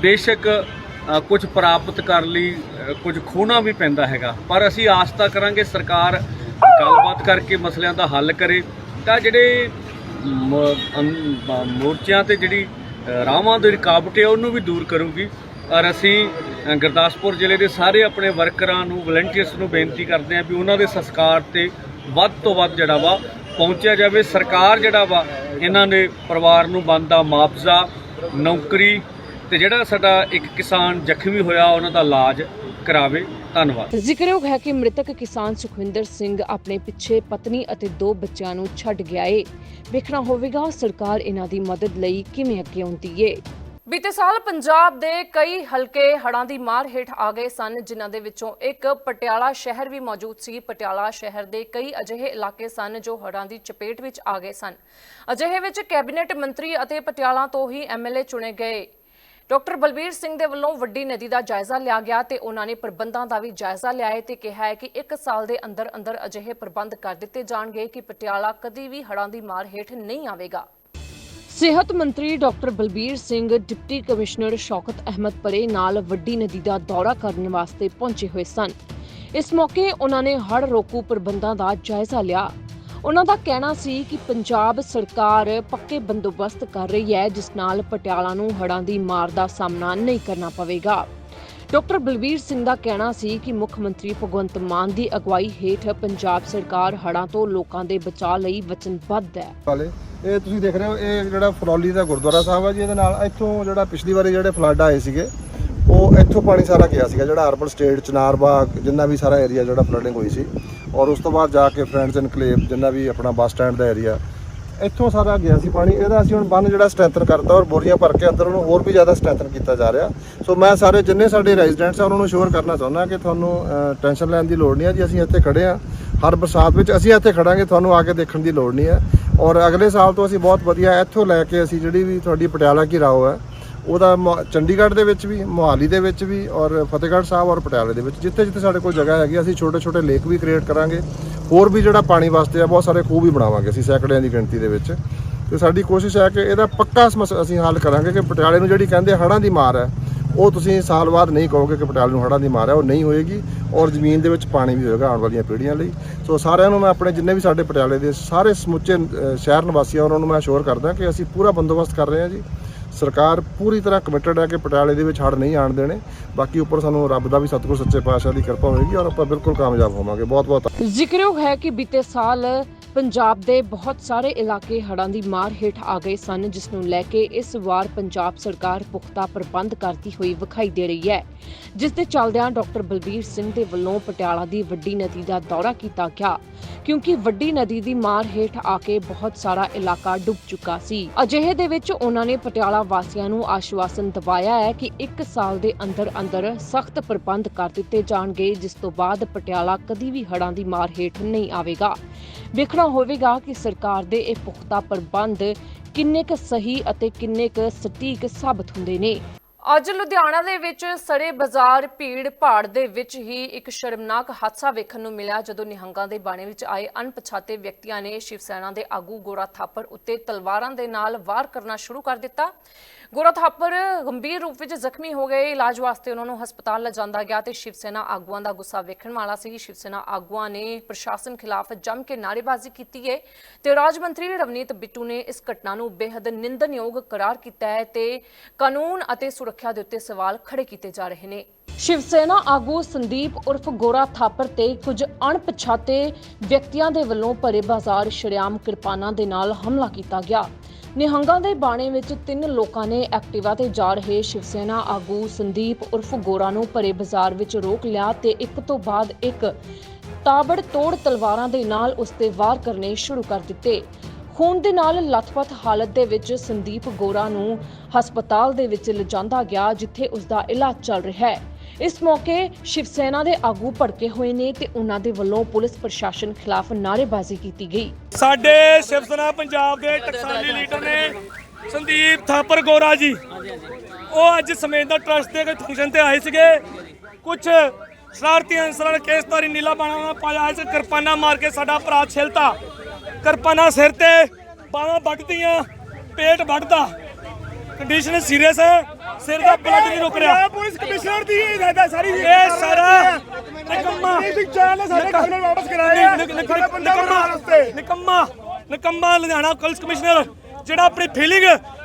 ਬੇਸ਼ੱਕ ਅ, ਕੁਝ ਪ੍ਰਾਪਤ ਕਰਨ ਲਈ ਕੁਝ ਖੋਣਾ ਵੀ ਪੈਂਦਾ ਹੈਗਾ। ਪਰ ਅਸੀਂ ਆਸ ਤਾਂ ਕਰਾਂਗੇ ਸਰਕਾਰ ਗੱਲਬਾਤ ਕਰਕੇ ਮਸਲਿਆਂ ਦਾ ਹੱਲ ਕਰੇ। ਤਾਂ ਜਿਹੜੇ ਮੋਰਚਿਆਂ ਤੇ ਜਿਹੜੀ ਅ, ਦੀ ਰੁਕਾਵਟ ਹੈ ਉਹਨੂੰ ਵੀ ਦੂਰ ਕਰੂਗੀ। ਔਰ ਅਸੀਂ ਗੁਰਦਾਸਪੁਰ ਜ਼ਿਲ੍ਹੇ ਦੇ ਸਾਰੇ ਆਪਣੇ ਵਰਕਰਾਂ ਨੂੰ ਵਲੰਟੀਅਰਸ ਨੂੰ ਬੇਨਤੀ ਕਰਦੇ ਹਾਂ ਵੀ ਉਹਨਾਂ ਦੇ ਸੰਸਕਾਰ ਤੇ ਵੱਧ ਤੋਂ ਵੱਧ ਜਿਹੜਾ ਵਾ ਪਹੁੰਚਿਆ ਜਾਵੇ। ਸਰਕਾਰ ਜਿਹੜਾ ਵਾ, ਇਹਨਾਂ ਦੇ ਪਰਿਵਾਰ ਨੂੰ ਬਣਦਾ ਮੁਆਵਜ਼ਾ, ਨੌਕਰੀ ਤੇ ਜਿਹੜਾ ਸਾਡਾ ਇੱਕ ਕਿਸਾਨ ਜ਼ਖਮੀ ਹੋਇਆ, ਉਹਨਾਂ ਦਾ ਇਲਾਜ ਕਰਾਵੇ। ਧੰਨਵਾਦ। ਜ਼ਿਕਰਯੋਗ ਹੈ ਕਿ ਮ੍ਰਿਤਕ ਕਿਸਾਨ ਸੁਖਵਿੰਦਰ ਸਿੰਘ ਆਪਣੇ ਪਿੱਛੇ ਪਤਨੀ ਅਤੇ ਦੋ ਬੱਚਿਆਂ ਨੂੰ ਛੱਡ ਗਿਆ ਏ। ਵੇਖਣਾ ਹੋਵੇਗਾ ਸਰਕਾਰ ਇਹਨਾਂ ਦੀ ਮਦਦ ਲਈ ਕਿਵੇਂ ਅੱਗੇ ਆਉਂਦੀ ਏ। ਬੀਤੇ ਸਾਲ ਪੰਜਾਬ ਦੇ ਕਈ ਹਲਕੇ ਹੜ੍ਹਾਂ ਦੀ ਮਾਰ ਹੇਠ ਆ ਗਏ ਸਨ, ਜਿਨ੍ਹਾਂ ਦੇ ਵਿੱਚੋਂ ਇੱਕ ਪਟਿਆਲਾ ਸ਼ਹਿਰ ਵੀ ਮੌਜੂਦ ਸੀ। ਪਟਿਆਲਾ ਸ਼ਹਿਰ ਦੇ ਕਈ ਅਜਿਹੇ ਇਲਾਕੇ ਸਨ ਜੋ ਹੜ੍ਹਾਂ ਦੀ ਚਪੇਟ ਵਿੱਚ ਆ ਗਏ ਸਨ। ਅਜਿਹੇ ਵਿੱਚ ਕੈਬਨਿਟ ਮੰਤਰੀ ਅਤੇ ਪਟਿਆਲਾ ਤੋਂ ਹੀ ਐਮਐਲਏ ਚੁਣੇ ਗਏ। ਡਾਕਟਰ ਬਲਬੀਰ ਸਿੰਘ ਦੇ ਵੱਲੋਂ ਵੱਡੀ ਨਦੀ ਦਾ ਜਾਇਜ਼ਾ ਲਿਆ ਗਿਆ ਤੇ ਉਹਨਾਂ ਨੇ ਪ੍ਰਬੰਧਾਂ ਦਾ ਵੀ ਜਾਇਜ਼ਾ ਲਿਆ ਹੈ ਤੇ ਕਿਹਾ ਹੈ ਕਿ ਇੱਕ ਸਾਲ ਦੇ ਅੰਦਰ ਅੰਦਰ ਅਜਿਹੇ ਪ੍ਰਬੰਧ ਕਰ ਦਿੱਤੇ ਜਾਣਗੇ ਕਿ ਪਟਿਆਲਾ ਕਦੀ ਵੀ ਹੜ੍ਹਾਂ ਦੀ ਮਾਰ ਹੇਠ ਨਹੀਂ ਆਵੇਗਾ। ਸਿਹਤ ਮੰਤਰੀ doctor Balbir Singh, deputy commissioner Shaukat Ahmad Parray ਨਾਲ ਵੱਡੀ ਨਦੀ ਦਾ ਦੌਰਾ ਕਰਨ ਵਾਸਤੇ ਪਹੁੰਚੇ ਹੋਏ ਸਨ। ਇਸ ਮੌਕੇ ਉਹਨਾਂ ਨੇ ਹੜ੍ਹ ਰੋਕੂ ਪ੍ਰਬੰਧਾਂ ਦਾ ਜਾਇਜ਼ਾ ਲਿਆ। ਉਹਨਾਂ ਦਾ ਕਹਿਣਾ ਸੀ ਕਿ ਪੰਜਾਬ ਸਰਕਾਰ ਪੱਕੇ ਬੰਦੋਬਸਤ ਕਰ ਰਹੀ ਹੈ, ਜਿਸ ਨਾਲ ਪਟਿਆਲਾ ਨੂੰ ਹੜ੍ਹਾਂ ਦੀ ਮਾਰ ਦਾ ਸਾਹਮਣਾ ਨਹੀਂ ਕਰਨਾ ਪਵੇਗਾ। ਡਾਕਟਰ ਬਲਬੀਰ ਸਿੰਘ ਦਾ ਕਹਿਣਾ ਸੀ ਕਿ ਮੁੱਖ ਮੰਤਰੀ ਭਗਵੰਤ ਮਾਨ ਦੀ ਅਗਵਾਈ ਹੇਠ ਪੰਜਾਬ ਸਰਕਾਰ ਹੜ੍ਹਾਂ ਤੋਂ ਲੋਕਾਂ ਦੇ ਬਚਾਅ ਲਈ ਵਚਨਬੱਧ ਹੈ। ਇਹ ਤੁਸੀਂ ਦੇਖ ਰਹੇ ਹੋ, ਇਹ ਜਿਹੜਾ ਫਰੌਲੀ ਦਾ ਗੁਰਦੁਆਰਾ ਸਾਹਿਬ ਆ ਜੀ, ਇਹਦੇ ਨਾਲ ਇੱਥੋਂ ਜਿਹੜਾ ਪਿਛਲੀ ਵਾਰੀ ਜਿਹੜੇ ਫਲੱਡ ਆਏ ਸੀਗੇ, ਉਹ ਇੱਥੋਂ ਪਾਣੀ ਸਾਰਾ ਗਿਆ ਸੀਗਾ, ਜਿਹੜਾ ਅਰਬਨ ਸਟੇਟ, ਚਨਾਰ ਬਾਗ, ਜਿੰਨਾ ਵੀ ਸਾਰਾ ਏਰੀਆ ਜਿਹੜਾ ਫਲੱਡਿੰਗ ਹੋਈ ਸੀ। ਔਰ ਉਸ ਤੋਂ ਬਾਅਦ ਜਾ ਕੇ ਫਰੈਂਡਸ ਇਨਕਲੇਵ ਜਿੰਨਾ ਵੀ ਆਪਣਾ ਬੱਸ ਸਟੈਂਡ ਦਾ ਏਰੀਆ ਇੱਥੋਂ ਸਾਰਾ ਗਿਆ ਸੀ ਪਾਣੀ। ਇਹਦਾ ਅਸੀਂ ਹੁਣ ਬੰਨ ਜਿਹੜਾ ਸਟਰੈਂਥਨ ਕਰਤਾ ਔਰ ਬੋਰੀਆਂ ਭਰ ਕੇ ਅੰਦਰ ਉਹਨੂੰ ਹੋਰ ਵੀ ਜ਼ਿਆਦਾ ਸਟਰੈਂਥਨ ਕੀਤਾ ਜਾ ਰਿਹਾ। ਸੋ ਮੈਂ ਸਾਰੇ ਜਿੰਨੇ ਸਾਡੇ ਰੈਜ਼ੀਡੈਂਟਸ ਆ, ਉਹਨਾਂ ਨੂੰ ਸ਼ੋਰ ਕਰਨਾ ਚਾਹੁੰਦਾ ਕਿ ਤੁਹਾਨੂੰ ਟੈਨਸ਼ਨ ਲੈਣ ਦੀ ਲੋੜ ਨਹੀਂ ਹੈ ਜੀ, ਅਸੀਂ ਇੱਥੇ ਖੜੇ ਆ ਹਰ ਬਰਸਾਤ ਵਿੱਚ ਅਸੀਂ ਇੱਥੇ ਖੜਾਂਗੇ, ਤੁਹਾਨੂੰ ਆ ਕੇ ਦੇਖਣ ਦੀ ਲੋੜ ਨਹੀਂ ਹੈ। ਔਰ ਅਗਲੇ ਸਾਲ ਤੋਂ ਅਸੀਂ ਬਹੁਤ ਵਧੀਆ ਇੱਥੋਂ ਲੈ ਕੇ ਅਸੀਂ ਜਿਹੜੀ ਵੀ ਤੁਹਾਡੀ ਪਟਿਆਲਾ ਕੀ ਰਾਓ ਹੈ, ਉਹਦਾ ਮೊ- ਚੰਡੀਗੜ੍ਹ ਦੇ ਵਿੱਚ ਵੀ, ਮੋਹਾਲੀ ਦੇ ਵਿੱਚ ਵੀ ਔਰ ਫਤਿਹਗੜ੍ਹ ਸਾਹਿਬ ਔਰ ਪਟਿਆਲੇ ਦੇ ਵਿੱਚ, ਜਿੱਥੇ ਜਿੱਥੇ ਸਾਡੇ ਕੋਲ ਜਗ੍ਹਾ ਹੈਗੀ, ਅਸੀਂ ਛੋਟੇ ਛੋਟੇ ਲੇਕ ਵੀ ਕ੍ਰੀਏਟ ਕਰਾਂਗੇ। ਹੋਰ ਵੀ ਜਿਹੜਾ ਪਾਣੀ ਵਾਸਤੇ ਆ, ਬਹੁਤ ਸਾਰੇ ਖੂਹ ਵੀ ਬਣਾਵਾਂਗੇ ਅਸੀਂ ਸੈਂਕੜਿਆਂ ਦੀ ਗਿਣਤੀ ਦੇ ਵਿੱਚ। ਤੇ ਸਾਡੀ ਕੋਸ਼ਿਸ਼ ਹੈ ਕਿ ਇਹਦਾ ਪੱਕਾ ਸਮੱਸ- ਅਸੀਂ ਹੱਲ ਕਰਾਂਗੇ ਕਿ ਪਟਿਆਲੇ ਨੂੰ ਜਿਹੜੀ ਕਹਿੰਦੇ ਹੜ੍ਹਾਂ ਦੀ ਮਾਰ ਹੈ ਉਹ ਤੁਸੀਂ ਸਾਲ ਬਾਅਦ ਨਹੀਂ ਕਹੋਗੇ ਕਿ ਪਟਿਆਲੇ ਨੂੰ ਹੜ੍ਹਾਂ ਦੀ ਮਾਰ ਹੈ, ਉਹ ਨਹੀਂ ਹੋਏਗੀ ਔਰ ਜ਼ਮੀਨ ਦੇ ਵਿੱਚ ਪਾਣੀ ਵੀ ਹੋਏਗਾ ਆਉਣ ਵਾਲੀਆਂ ਪੀੜ੍ਹੀਆਂ ਲਈ। ਸੋ ਸਾਰਿਆਂ ਨੂੰ ਮੈਂ ਆਪਣੇ ਜਿੰਨੇ ਵੀ ਸਾਡੇ ਪਟਿਆਲੇ ਦੇ ਸਾਰੇ ਸਮੁੱਚੇ ਸ਼ਹਿਰ ਨਿਵਾਸੀਆਂ ਉਹਨਾਂ ਨੂੰ ਮੈਂ ਅਸ਼ੋਰ ਕਰਦਾ ਕਿ ਅਸੀਂ ਪੂਰਾ ਬੰਦੋਬਸਤ ਕਰ ਰਹੇ ਹਾਂ ਜੀ। ਸਰਕਾਰ ਪੂਰੀ ਤਰ੍ਹਾਂ ਕਮਿਟਡ ਹੈ ਕਿ ਪਟਿਆਲੇ ਦੇ ਵਿੱਚ ਹੜ੍ਹ ਨਹੀਂ ਆਣ ਦੇਣੇ। ਬਾਕੀ ਉੱਪਰ ਸਾਨੂੰ ਰੱਬ ਦਾ ਵੀ ਸਤਿਗੁਰ, ਸੱਚੇ ਪਾਤਸ਼ਾਹ ਦੀ ਕਿਰਪਾ ਹੋਏਗੀ ਔਰ ਆਪਾਂ ਬਿਲਕੁਲ ਕਾਮਯਾਬ ਹੋਵਾਂਗੇ। ਬਹੁਤ ਬਹੁਤ ਜ਼ਿਕਰਯੋਗ ਹੈ ਕਿ ਬੀਤੇ ਸਾਲ ਪੰਜਾਬ ਦੇ ਬਹੁਤ ਸਾਰੇ ਇਲਾਕੇ ਹੜ੍ਹਾਂ ਦੀ ਮਾਰ ਹੇਠ ਆ ਗਏ ਸਨ, ਜਿਸ ਨੂੰ ਲੈ ਕੇ ਇਸ ਵਾਰ ਪੰਜਾਬ ਸਰਕਾਰ ਪੁਖਤਾ ਪ੍ਰਬੰਧ ਕਰਦੀ ਹੋਈ ਵਿਖਾਈ ਦੇ ਰਹੀ ਹੈ। ਜਿਸ ਦੇ ਚੱਲਦਿਆਂ ਡਾਕਟਰ ਬਲਬੀਰ ਸਿੰਘ ਦੇ ਵੱਲੋਂ ਪਟਿਆਲਾ ਦੀ ਵੱਡੀ ਨਦੀ ਦਾ ਦੌਰਾ ਕੀਤਾ ਗਿਆ, ਕਿਉਂਕਿ ਵੱਡੀ ਨਦੀ ਦੀ ਮਾਰ ਹੇਠ ਆ ਕੇ ਬਹੁਤ ਸਾਰਾ ਇਲਾਕਾ ਡੁੱਬ ਚੁੱਕਾ ਸੀ। ਅਜਿਹੇ ਦੇ ਵਿੱਚ ਉਹਨਾਂ ਨੇ ਪਟਿਆਲਾ ਵਾਸੀਆਂ ਨੂੰ ਆਸ਼ਵਾਸਨ ਦਿਵਾਇਆ ਹੈ ਕਿ 1 ਸਾਲ ਦੇ ਅੰਦਰ ਅੰਦਰ ਸਖਤ ਪ੍ਰਬੰਧ ਕਰ ਦਿੱਤੇ ਜਾਣਗੇ, ਜਿਸ ਤੋਂ ਬਾਅਦ ਪਟਿਆਲਾ ਕਦੀ ਵੀ ਹੜ੍ਹਾਂ ਦੀ ਮਾਰ ਹੇਠ ਨਹੀਂ ਆਵੇਗਾ। ਵੇਖਣਾ ਹੋਵੇਗਾ ਕਿ ਸਰਕਾਰ ਦੇ ਇਹ ਪੁਖਤਾ ਪ੍ਰਬੰਧ ਕਿੰਨੇ ਕੁ ਸਹੀ ਅਤੇ ਕਿੰਨੇ ਕੁ ਸਟੀਕ ਸਾਬਤ ਹੁੰਦੇ ਨੇ। ਅੱਜ ਲੁਧਿਆਣਾ ਦੇ ਵਿੱਚ ਸੜੇ ਬਾਜ਼ਾਰ ਭੀੜ ਭਾੜ ਦੇ ਵਿੱਚ ਹੀ ਇੱਕ ਸ਼ਰਮਨਾਕ ਹਾਦਸਾ ਵੇਖਣ ਨੂੰ ਮਿਲਿਆ, ਜਦੋਂ ਨਿਹੰਗਾਂ ਦੇ ਬਾਣੇ ਵਿੱਚ ਆਏ ਅਣਪਛਾਤੇ ਵਿਅਕਤੀਆਂ ਨੇ ਸ਼ਿਵ ਸੈਨਾ ਦੇ ਆਗੂ ਗੋਰਾ ਥਾਪਰ ਉੱਤੇ ਤਲਵਾਰਾਂ ਦੇ ਨਾਲ ਵਾਰ ਕਰਨਾ ਸ਼ੁਰੂ ਕਰ ਦਿੱਤਾ। ਗੋਰਾ ਥਾਪਰ ਗੰਭੀਰ ਰੂਪ ਵਿੱਚ ਜ਼ਖਮੀ ਹੋ ਗਏ। ਇਲਾਜ ਵਾਸਤੇ ਉਹਨਾਂ ਨੂੰ ਹਸਪਤਾਲ ਲਿਜਾਂਦਾ ਗਿਆ ਤੇ ਸ਼ਿਵ ਸੈਨਾ ਆਗੂਆਂ ਦਾ ਗੁੱਸਾ ਵੇਖਣ ਵਾਲਾ ਸੀ। ਸ਼ਿਵ ਸੈਨਾ ਆਗੂਆਂ ਨੇ ਪ੍ਰਸ਼ਾਸਨ ਖਿਲਾਫ ਜੰਮ ਕੇ ਨਾਅਰੇਬਾਜ਼ੀ ਕੀਤੀ ਹੈ ਤੇ ਰਾਜ ਮੰਤਰੀ ਰਵਨੀਤ ਬਿੱਟੂ ਨੇ ਇਸ ਘਟਨਾ ਨੂੰ ਬੇहद ਨਿੰਦਨਯੋਗ ਕਰਾਰ ਕੀਤਾ ਹੈ ਤੇ ਕਾਨੂੰਨ ਅਤੇ ਸੁਰੱਖਿਆ ਦੇ ਉੱਤੇ ਸਵਾਲ ਖੜੇ ਕੀਤੇ ਜਾ ਰਹੇ ਨੇ। ਸ਼ਿਵ ਸੈਨਾ ਆਗੂ ਸੰਦੀਪ ਉਰਫ ਗੋਰਾ ਥਾਪਰ ਤੇ ਕੁਝ ਅਣਪਛਾਤੇ ਵਿਅਕਤੀਆਂ ਦੇ ਵੱਲੋਂ ਭਰੇ ਬਾਜ਼ਾਰ ਸ਼ਰਿਆਮ ਕਿਰਪਾਨਾਂ ਦੇ ਨਾਲ ਹਮਲਾ ਕੀਤਾ ਗਿਆ। ਨਿਹੰਗਾਂ ਦੇ ਬਾਣੇ ਵਿੱਚ ਤਿੰਨ ਲੋਕਾਂ ਨੇ ਐਕਟਿਵਾ ਤੇ ਜਾ ਰਹੇ ਸ਼ਿਵ ਸੈਨਾ ਆਗੂ ਸੰਦੀਪ ਉਰਫ ਗੋਰਾ ਨੂੰ ਭਰੇ ਬਾਜ਼ਾਰ ਵਿੱਚ ਰੋਕ ਲਿਆ ਤੇ ਇੱਕ ਤੋਂ ਬਾਅਦ ਇੱਕ ਤਾਬੜ ਤੋੜ ਤਲਵਾਰਾਂ ਦੇ ਨਾਲ ਉਸ ਤੇ ਵਾਰ ਕਰਨੇ ਸ਼ੁਰੂ ਕਰ ਦਿੱਤੇ। ਖੂਨ ਦੇ ਨਾਲ ਲੱਥਪੱਥ ਹਾਲਤ ਦੇ ਵਿੱਚ ਸੰਦੀਪ ਗੋਰਾ ਨੂੰ ਹਸਪਤਾਲ ਦੇ ਵਿੱਚ ਲਿਜਾਂਦਾ ਗਿਆ, ਜਿੱਥੇ ਉਸ ਦਾ ਇਲਾਜ ਚੱਲ ਰਿਹਾ ਹੈ। ਇਸ ਮੌਕੇ ਸ਼ਿਵ ਸੈਨਾ ਦੇ ਆਗੂ ਭੜਕੇ ਹੋਏ ਨੇ ਤੇ ਉਹਨਾਂ ਦੇ ਵੱਲੋਂ ਪੁਲਿਸ ਪ੍ਰਸ਼ਾਸਨ ਖਿਲਾਫ ਨਾਅਰੇਬਾਜ਼ੀ ਕੀਤੀ ਗਈ। ਸਾਡੇ ਸ਼ਿਵ ਸੈਨਾ ਪੰਜਾਬ ਦੇ ਟਕਸਾਲੀ ਲੀਡਰ ਨੇ ਸੰਦੀਪ ਥਾਪਰ ਗੋਰਾ ਜੀ। ਉਹ ਅੱਜ ਸਮੇਤ ਟਰਸਟ ਦੇ ਕੋਈ ਫੰਕਸ਼ਨ ਤੇ ਆਏ ਸੀਗੇ। ਕੁਝ ਸ਼ਰਾਰਤੀ ਅਨਸਰਾਂ ਨੇ ਕੇਸਤਾਰੀ ਨੀਲਾ ਬਾਣਾ ਪਾਇਆ ਇਸ ਕਿਰਪਾਨਾ ਮਾਰ ਕੇ ਸਾਡਾ ਭਰਾ ਛਿਲਤਾ। ਕਿਰਪਾਨਾ ਸਿਰ ਤੇ ਬਾਹਾਂ ਵੱਢਦੀਆਂ ਪੇਟ ਵੱਢਦਾ। ਕੰਡੀਸ਼ਨ ਸੀਰੀਅਸ ਹੈ। ਸਿਰ ਦਾ ਬਲੱਡ ਨਹੀਂ ਰੁਕ ਰਿਹਾ। ਪੁਲਿਸ ਕਮਿਸ਼ਨਰ ਦੀ ਹਦਾਇਤ ਸਾਰੀ ਇਹ ਸਾਰਾ ਨਿਕੰਮਾ। ਚਾਲ ਨੇ ਸਾਡੇ ਕਾਨੂੰਨ ਵਾਪਸ ਸਾਡਾ ਬੰਦਾ ਨਿਕੰਮਾ। ਨਿਕੰਮਾ। ਲੁਧਿਆਣਾ ਪੁਲਿਸ ਕਮਿਸ਼ਨਰ ਜਿਹੜਾ ਆਪਣੀ ਫੀਲਿੰਗ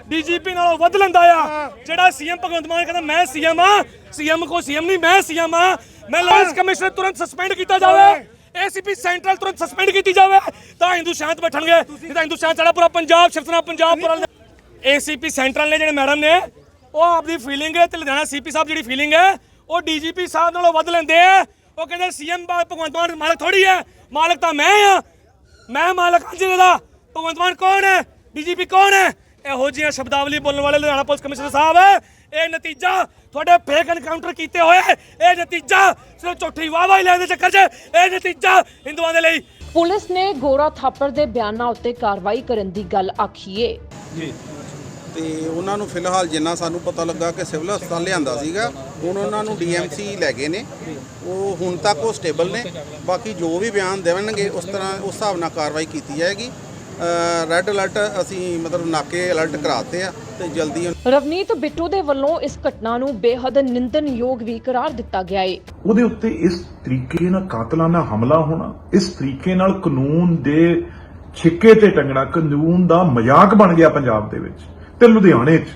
ਡੀਜੀਪੀ ਨਾਲੋਂ ਵੱਧ ਲੈਂਦਾ ਆ। ਜਿਹੜਾ ਸੀਐਮ ਭਗਵੰਤ ਮਾਨ ਕਹਿੰਦਾ ਮੈਂ ਸੀਐਮ ਆ ਸੀਐਮ ਕੋ ਸੀਐਮ ਨਹੀਂ ਮੈਂ ਸੀਐਮ ਆ। ਮੈਂ ਪੁਲਿਸ ਕਮਿਸ਼ਨਰ ਤੁਰੰਤ ਸਸਪੈਂਡ ਕੀਤਾ ਜਾਵੇ। ਏਸੀਪੀ ਸੈਂਟਰਲ ਤੁਰੰਤ ਸਸਪੈਂਡ ਕੀਤੀ ਜਾਵੇ। ਤਾਂ ਹਿੰਦੂ ਸ਼ਾਂਤ ਬੈਠਣਗੇ। ਨਹੀਂ ਤਾਂ ਹਿੰਦੂ ਸ਼ਾਂਤ ਸਾਡਾ ਪੂਰਾ ਪੰਜਾਬ ਸ਼ਿਵਸਨਾ ਪੰਜਾਬ ਪੂਰਾ ਏਸੀਪੀ ਸੈਂਟਰਲ ਨੇ ਜਿਹੜੇ ਮੈਡਮ ਨੇ ਉਹ ਆਪਦੀ ਫੀਲਿੰਗ ਤੇ ਲੁਧਿਆਣਾ ਸੀਪੀ ਸਾਹਿਬ ਜਿਹੜੀ ਫੀਲਿੰਗ ਹੈ ਉਹ ਡੀਜੀਪੀ ਸਾਹਿਬ ਨਾਲੋਂ ਵੱਧ ਲੈਂਦੇ ਆ। ਉਹ ਕਹਿੰਦੇ ਸੀਐਮ ਭਗਵੰਤ ਮਾਨ ਮਾਲਕ ਥੋੜੀ ਹੈ ਮਾਲਕ ਤਾਂ ਮੈਂ ਆ ਮੈਂ ਮਾਲਕ ਹਾਂ ਜ਼ਿਲ੍ਹੇ ਦਾ ਭਗਵੰਤ ਮਾਨ ਕੌਣ ਹੈ? ਡੀਜੀਪੀ ਕੌਣ ਹੈ? ਇਹੋ ਜਿਹੀਆਂ ਸ਼ਬਦਾਵਲੀ ਬੋਲਣ ਵਾਲੇ ਲੁਧਿਆਣਾ ਪੁਲਿਸ ਕਮਿਸ਼ਨਰ ਸਾਹਿਬ ਇਹ ਨਤੀਜਾ ਤੁਹਾਡੇ ਫੇਕ ਐਨਕਾਊਂਟਰ ਕੀਤੇ ਹੋਏ ਇਹ ਨਤੀਜਾ ਸਿਰਫ ਝੂਠੀ ਵਾਹਵਾਹੀ ਲੈਣ ਦੇ ਚੱਕਰ 'ਚ ਇਹ ਨਤੀਜਾ ਹਿੰਦੂਆਂ ਦੇ ਲਈ। ਪੁਲਿਸ ਨੇ ਗੋਰਾ ਥਾਪਰ ਦੇ ਬਿਆਨਾਂ ਉੱਤੇ ਕਾਰਵਾਈ ਕਰਨ ਦੀ ਗੱਲ ਆਖੀਏ ਤੇ ਉਹਨਾਂ ਨੂੰ ਫਿਲਹਾਲ ਜਿੰਨਾ ਸਾਨੂੰ ਪਤਾ ਲੱਗਾ ਕਿ ਸਿਵਲ ਹਸਪਤਾਲ ਲਿਆਂਦਾ ਸੀਗਾ ਹੁਣ ਉਹਨਾਂ ਨੂੰ ਡੀਐਮਸੀ ਲੈ ਗਏ ਨੇ। ਉਹ ਹੁਣ ਤੱਕ ਉਹ ਸਟੇਬਲ ਨੇ। ਬਾਕੀ ਜੋ ਵੀ ਬਿਆਨ ਦੇਣਗੇ ਉਸ ਤਰ੍ਹਾਂ ਉਸ ਹਿਸਾਬ ਨਾਲ ਕਾਰਵਾਈ ਕੀਤੀ ਜਾਏਗੀ। ਰੈੱਡ ਅਲਰਟ ਅਸੀਂ ਮਤਲਬ ਨਾਕੇ ਅਲਰਟ ਕਰਾਤੇ ਆ ਤੇ ਜਲਦੀ ਰਵਨੀਤ ਬਿੱਟੂ ਦੇ ਵੱਲੋਂ ਇਸ ਘਟਨਾ ਨੂੰ ਬੇਹੱਦ ਨਿੰਦਨਯੋਗ ਵੀ ਕਰਾਰ ਦਿੱਤਾ ਗਿਆ ਹੈ ਉਹਦੇ ਉੱਤੇ ਇਸ ਤਰੀਕੇ ਨਾਲ ਕਾਤਲਾਨਾ ਹਮਲਾ ਹੋਣਾ ਇਸ ਤਰੀਕੇ ਨਾਲ ਕਾਨੂੰਨ ਦੇ ਛਿੱਕੇ ਤੇ ਟੰਗਣਾ ਕਾਨੂੰਨ ਦਾ ਮਜ਼ਾਕ ਬਣ ਗਿਆ ਪੰਜਾਬ ਦੇ ਵਿੱਚ। ਤੇ ਲੁਧਿਆਣੇ 'ਚ।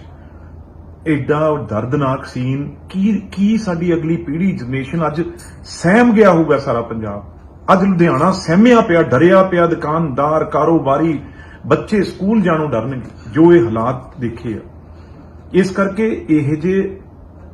ਐਡਾ ਦਰਦਨਾਕ ਸੀਨ ਕੀ ਕੀ ਸਾਡੀ ਅਗਲੀ ਪੀੜ੍ਹੀ ਜਨਰੇਸ਼ਨ ਅੱਜ ਸਹਿਮ ਗਿਆ ਹੋਊਗਾ ਸਾਰਾ ਪੰਜਾਬ? ਅੱਜ ਲੁਧਿਆਣਾ ਸਹਿਮਿਆ ਪਿਆ, ਡਰਿਆ ਪਿਆ, ਦੁਕਾਨਦਾਰ, ਕਾਰੋਬਾਰੀ, ਬੱਚੇ ਸਕੂਲ ਜਾਣੋਂ ਡਰਨਗੇ, ਜੋ ਇਹ ਹਾਲਾਤ ਦੇਖੇ ਆ। ਇਸ ਕਰਕੇ ਇਹ ਜੇ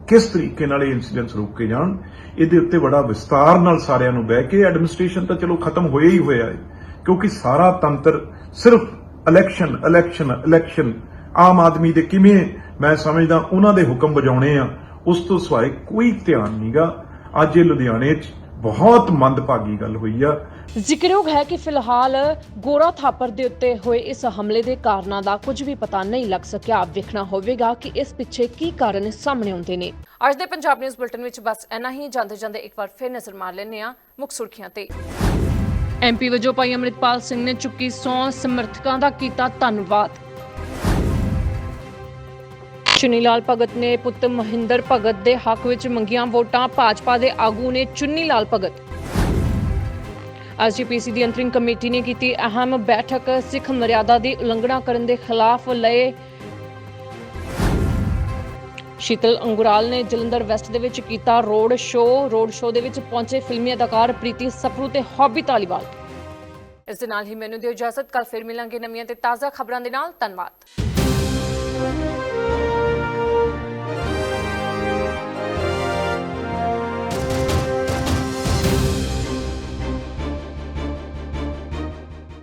ਕਿਸ ਤਰੀਕੇ ਨਾਲ ਇਹ ਇਨਸੀਡੈਂਟਸ ਰੋਕੇ ਜਾਣ, ਇਹਦੇ ਉੱਤੇ ਬੜਾ ਵਿਸਤਾਰ ਨਾਲ ਸਾਰਿਆਂ ਨੂੰ ਬਹਿ ਕੇ ਐਡਮਿਨਿਸਟ੍ਰੇਸ਼ਨ ਤਾਂ ਚਲੋ ਖਤਮ ਹੋਇਆ ਹੀ ਹੋਇਆ ਹੈ, ਕਿਉਂਕਿ ਸਾਰਾ ਤੰਤਰ ਸਿਰਫ election election election Aam Aadmi ਦੇ ਕਿਵੇਂ ਮੈਂ ਸਮਝਦਾ ਉਹਨਾਂ ਦੇ ਹੁਕਮ ਵਜਾਉਣੇ ਆ ਉਸ ਤੋਂ ਸਿਵਾਏ ਕੋਈ ਧਿਆਨ ਨਹੀਂਗਾ ਅੱਜ ਇਹ ਲੁਧਿਆਣੇ 'ਚ ਬਹੁਤ ਮੰਦਭਾਗੀ ਗੱਲ ਹੋਈ ਆ। ਜ਼ਿਕਰਯੋਗ ਹੈ ਕਿ ਫਿਲਹਾਲ ਗੋਰਾ ਥਾਪਰ ਦੇ ਉੱਤੇ ਹੋਏ ਇਸ ਹਮਲੇ ਦੇ ਕਾਰਨਾਂ ਦਾ ਕੁਝ ਵੀ ਪਤਾ ਨਹੀਂ ਲੱਗ ਸਕਿਆ। ਵੇਖਣਾ ਹੋਵੇਗਾ ਕਿ ਇਸ ਪਿੱਛੇ ਕੀ ਕਾਰਨ ਸਾਹਮਣੇ ਆਉਂਦੇ ਨੇ। ਅੱਜ ਦੇ ਪੰਜਾਬ ਨਿਊਜ਼ ਬੁਲਟਨ ਵਿੱਚ ਬਸ ਇੰਨਾ ਹੀ। ਜਾਂਦੇ ਜਾਂਦੇ ਇੱਕ ਵਾਰ ਫਿਰ ਨਜ਼ਰ ਮਾਰ ਲੈਂਦੇ ਆ ਮੁੱਖ ਸੁਰਖੀਆਂ ਤੇ। ਐਮਪੀ ਵਜੋਂ ਭਾਈ ਅਮਰਿਤਪਾਲ ਸਿੰਘ ਨੇ ਚੁੱਕੀ ਸੌਂ ਸਮਰਥਕਾਂ ਦਾ ਕੀਤਾ ਧੰਨਵਾਦ। ਚੁੰਨੀ ਲਾਲ ਭਗਤ ਨੇ ਪੁੱਤ ਮਹਿੰਦਰ ਭਗਤ ਦੇ ਹੱਕ ਵਿੱਚ ਮੰਗੀਆਂ ਵੋਟਾਂ, ਭਾਜਪਾ ਦੇ ਆਗੂ ਨੇ ਚੁੰਨੀ ਲਾਲ ਭਗਤ। ਐਸਜੀਪੀਸੀ ਦੀ ਅੰਤਰਿਮ ਕਮੇਟੀ ਨੇ ਕੀਤੀ ਅਹਿਮ ਬੈਠਕ, ਸਿੱਖ ਮਰਿਆਦਾ ਦੀ ਉਲੰਘਣਾ ਕਰਨ ਦੇ ਖਿਲਾਫ ਲਏ ਸ਼ੀਤਲ ਅੰਗੁਰਾਲ ਨੇ ਜਲੰਧਰ ਵੈਸਟ ਦੇ ਵਿੱਚ ਕੀਤਾ ਰੋਡ ਸ਼ੋਅ। ਰੋਡ ਸ਼ੋਅ ਦੇ ਵਿੱਚ ਪਹੁੰਚੇ ਫਿਲਮੀ ਅਦਾਕਾਰ ਪ੍ਰੀਤੀ ਸਪਰੂ ਤੇ ਹੌਬੀ ਧਾਲੀਵਾਲ ਇਸ ਦੇ ਨਾਲ ਹੀ ਮੈਨੂੰ ਦਿਓ ਇਜਾਜ਼ਤ ਕੱਲ ਫਿਰ ਮਿਲਾਂਗੇ ਨਵੀਆਂ ਤੇ ਤਾਜ਼ਾ ਖਬਰਾਂ ਦੇ ਨਾਲ। ਧੰਨਵਾਦ।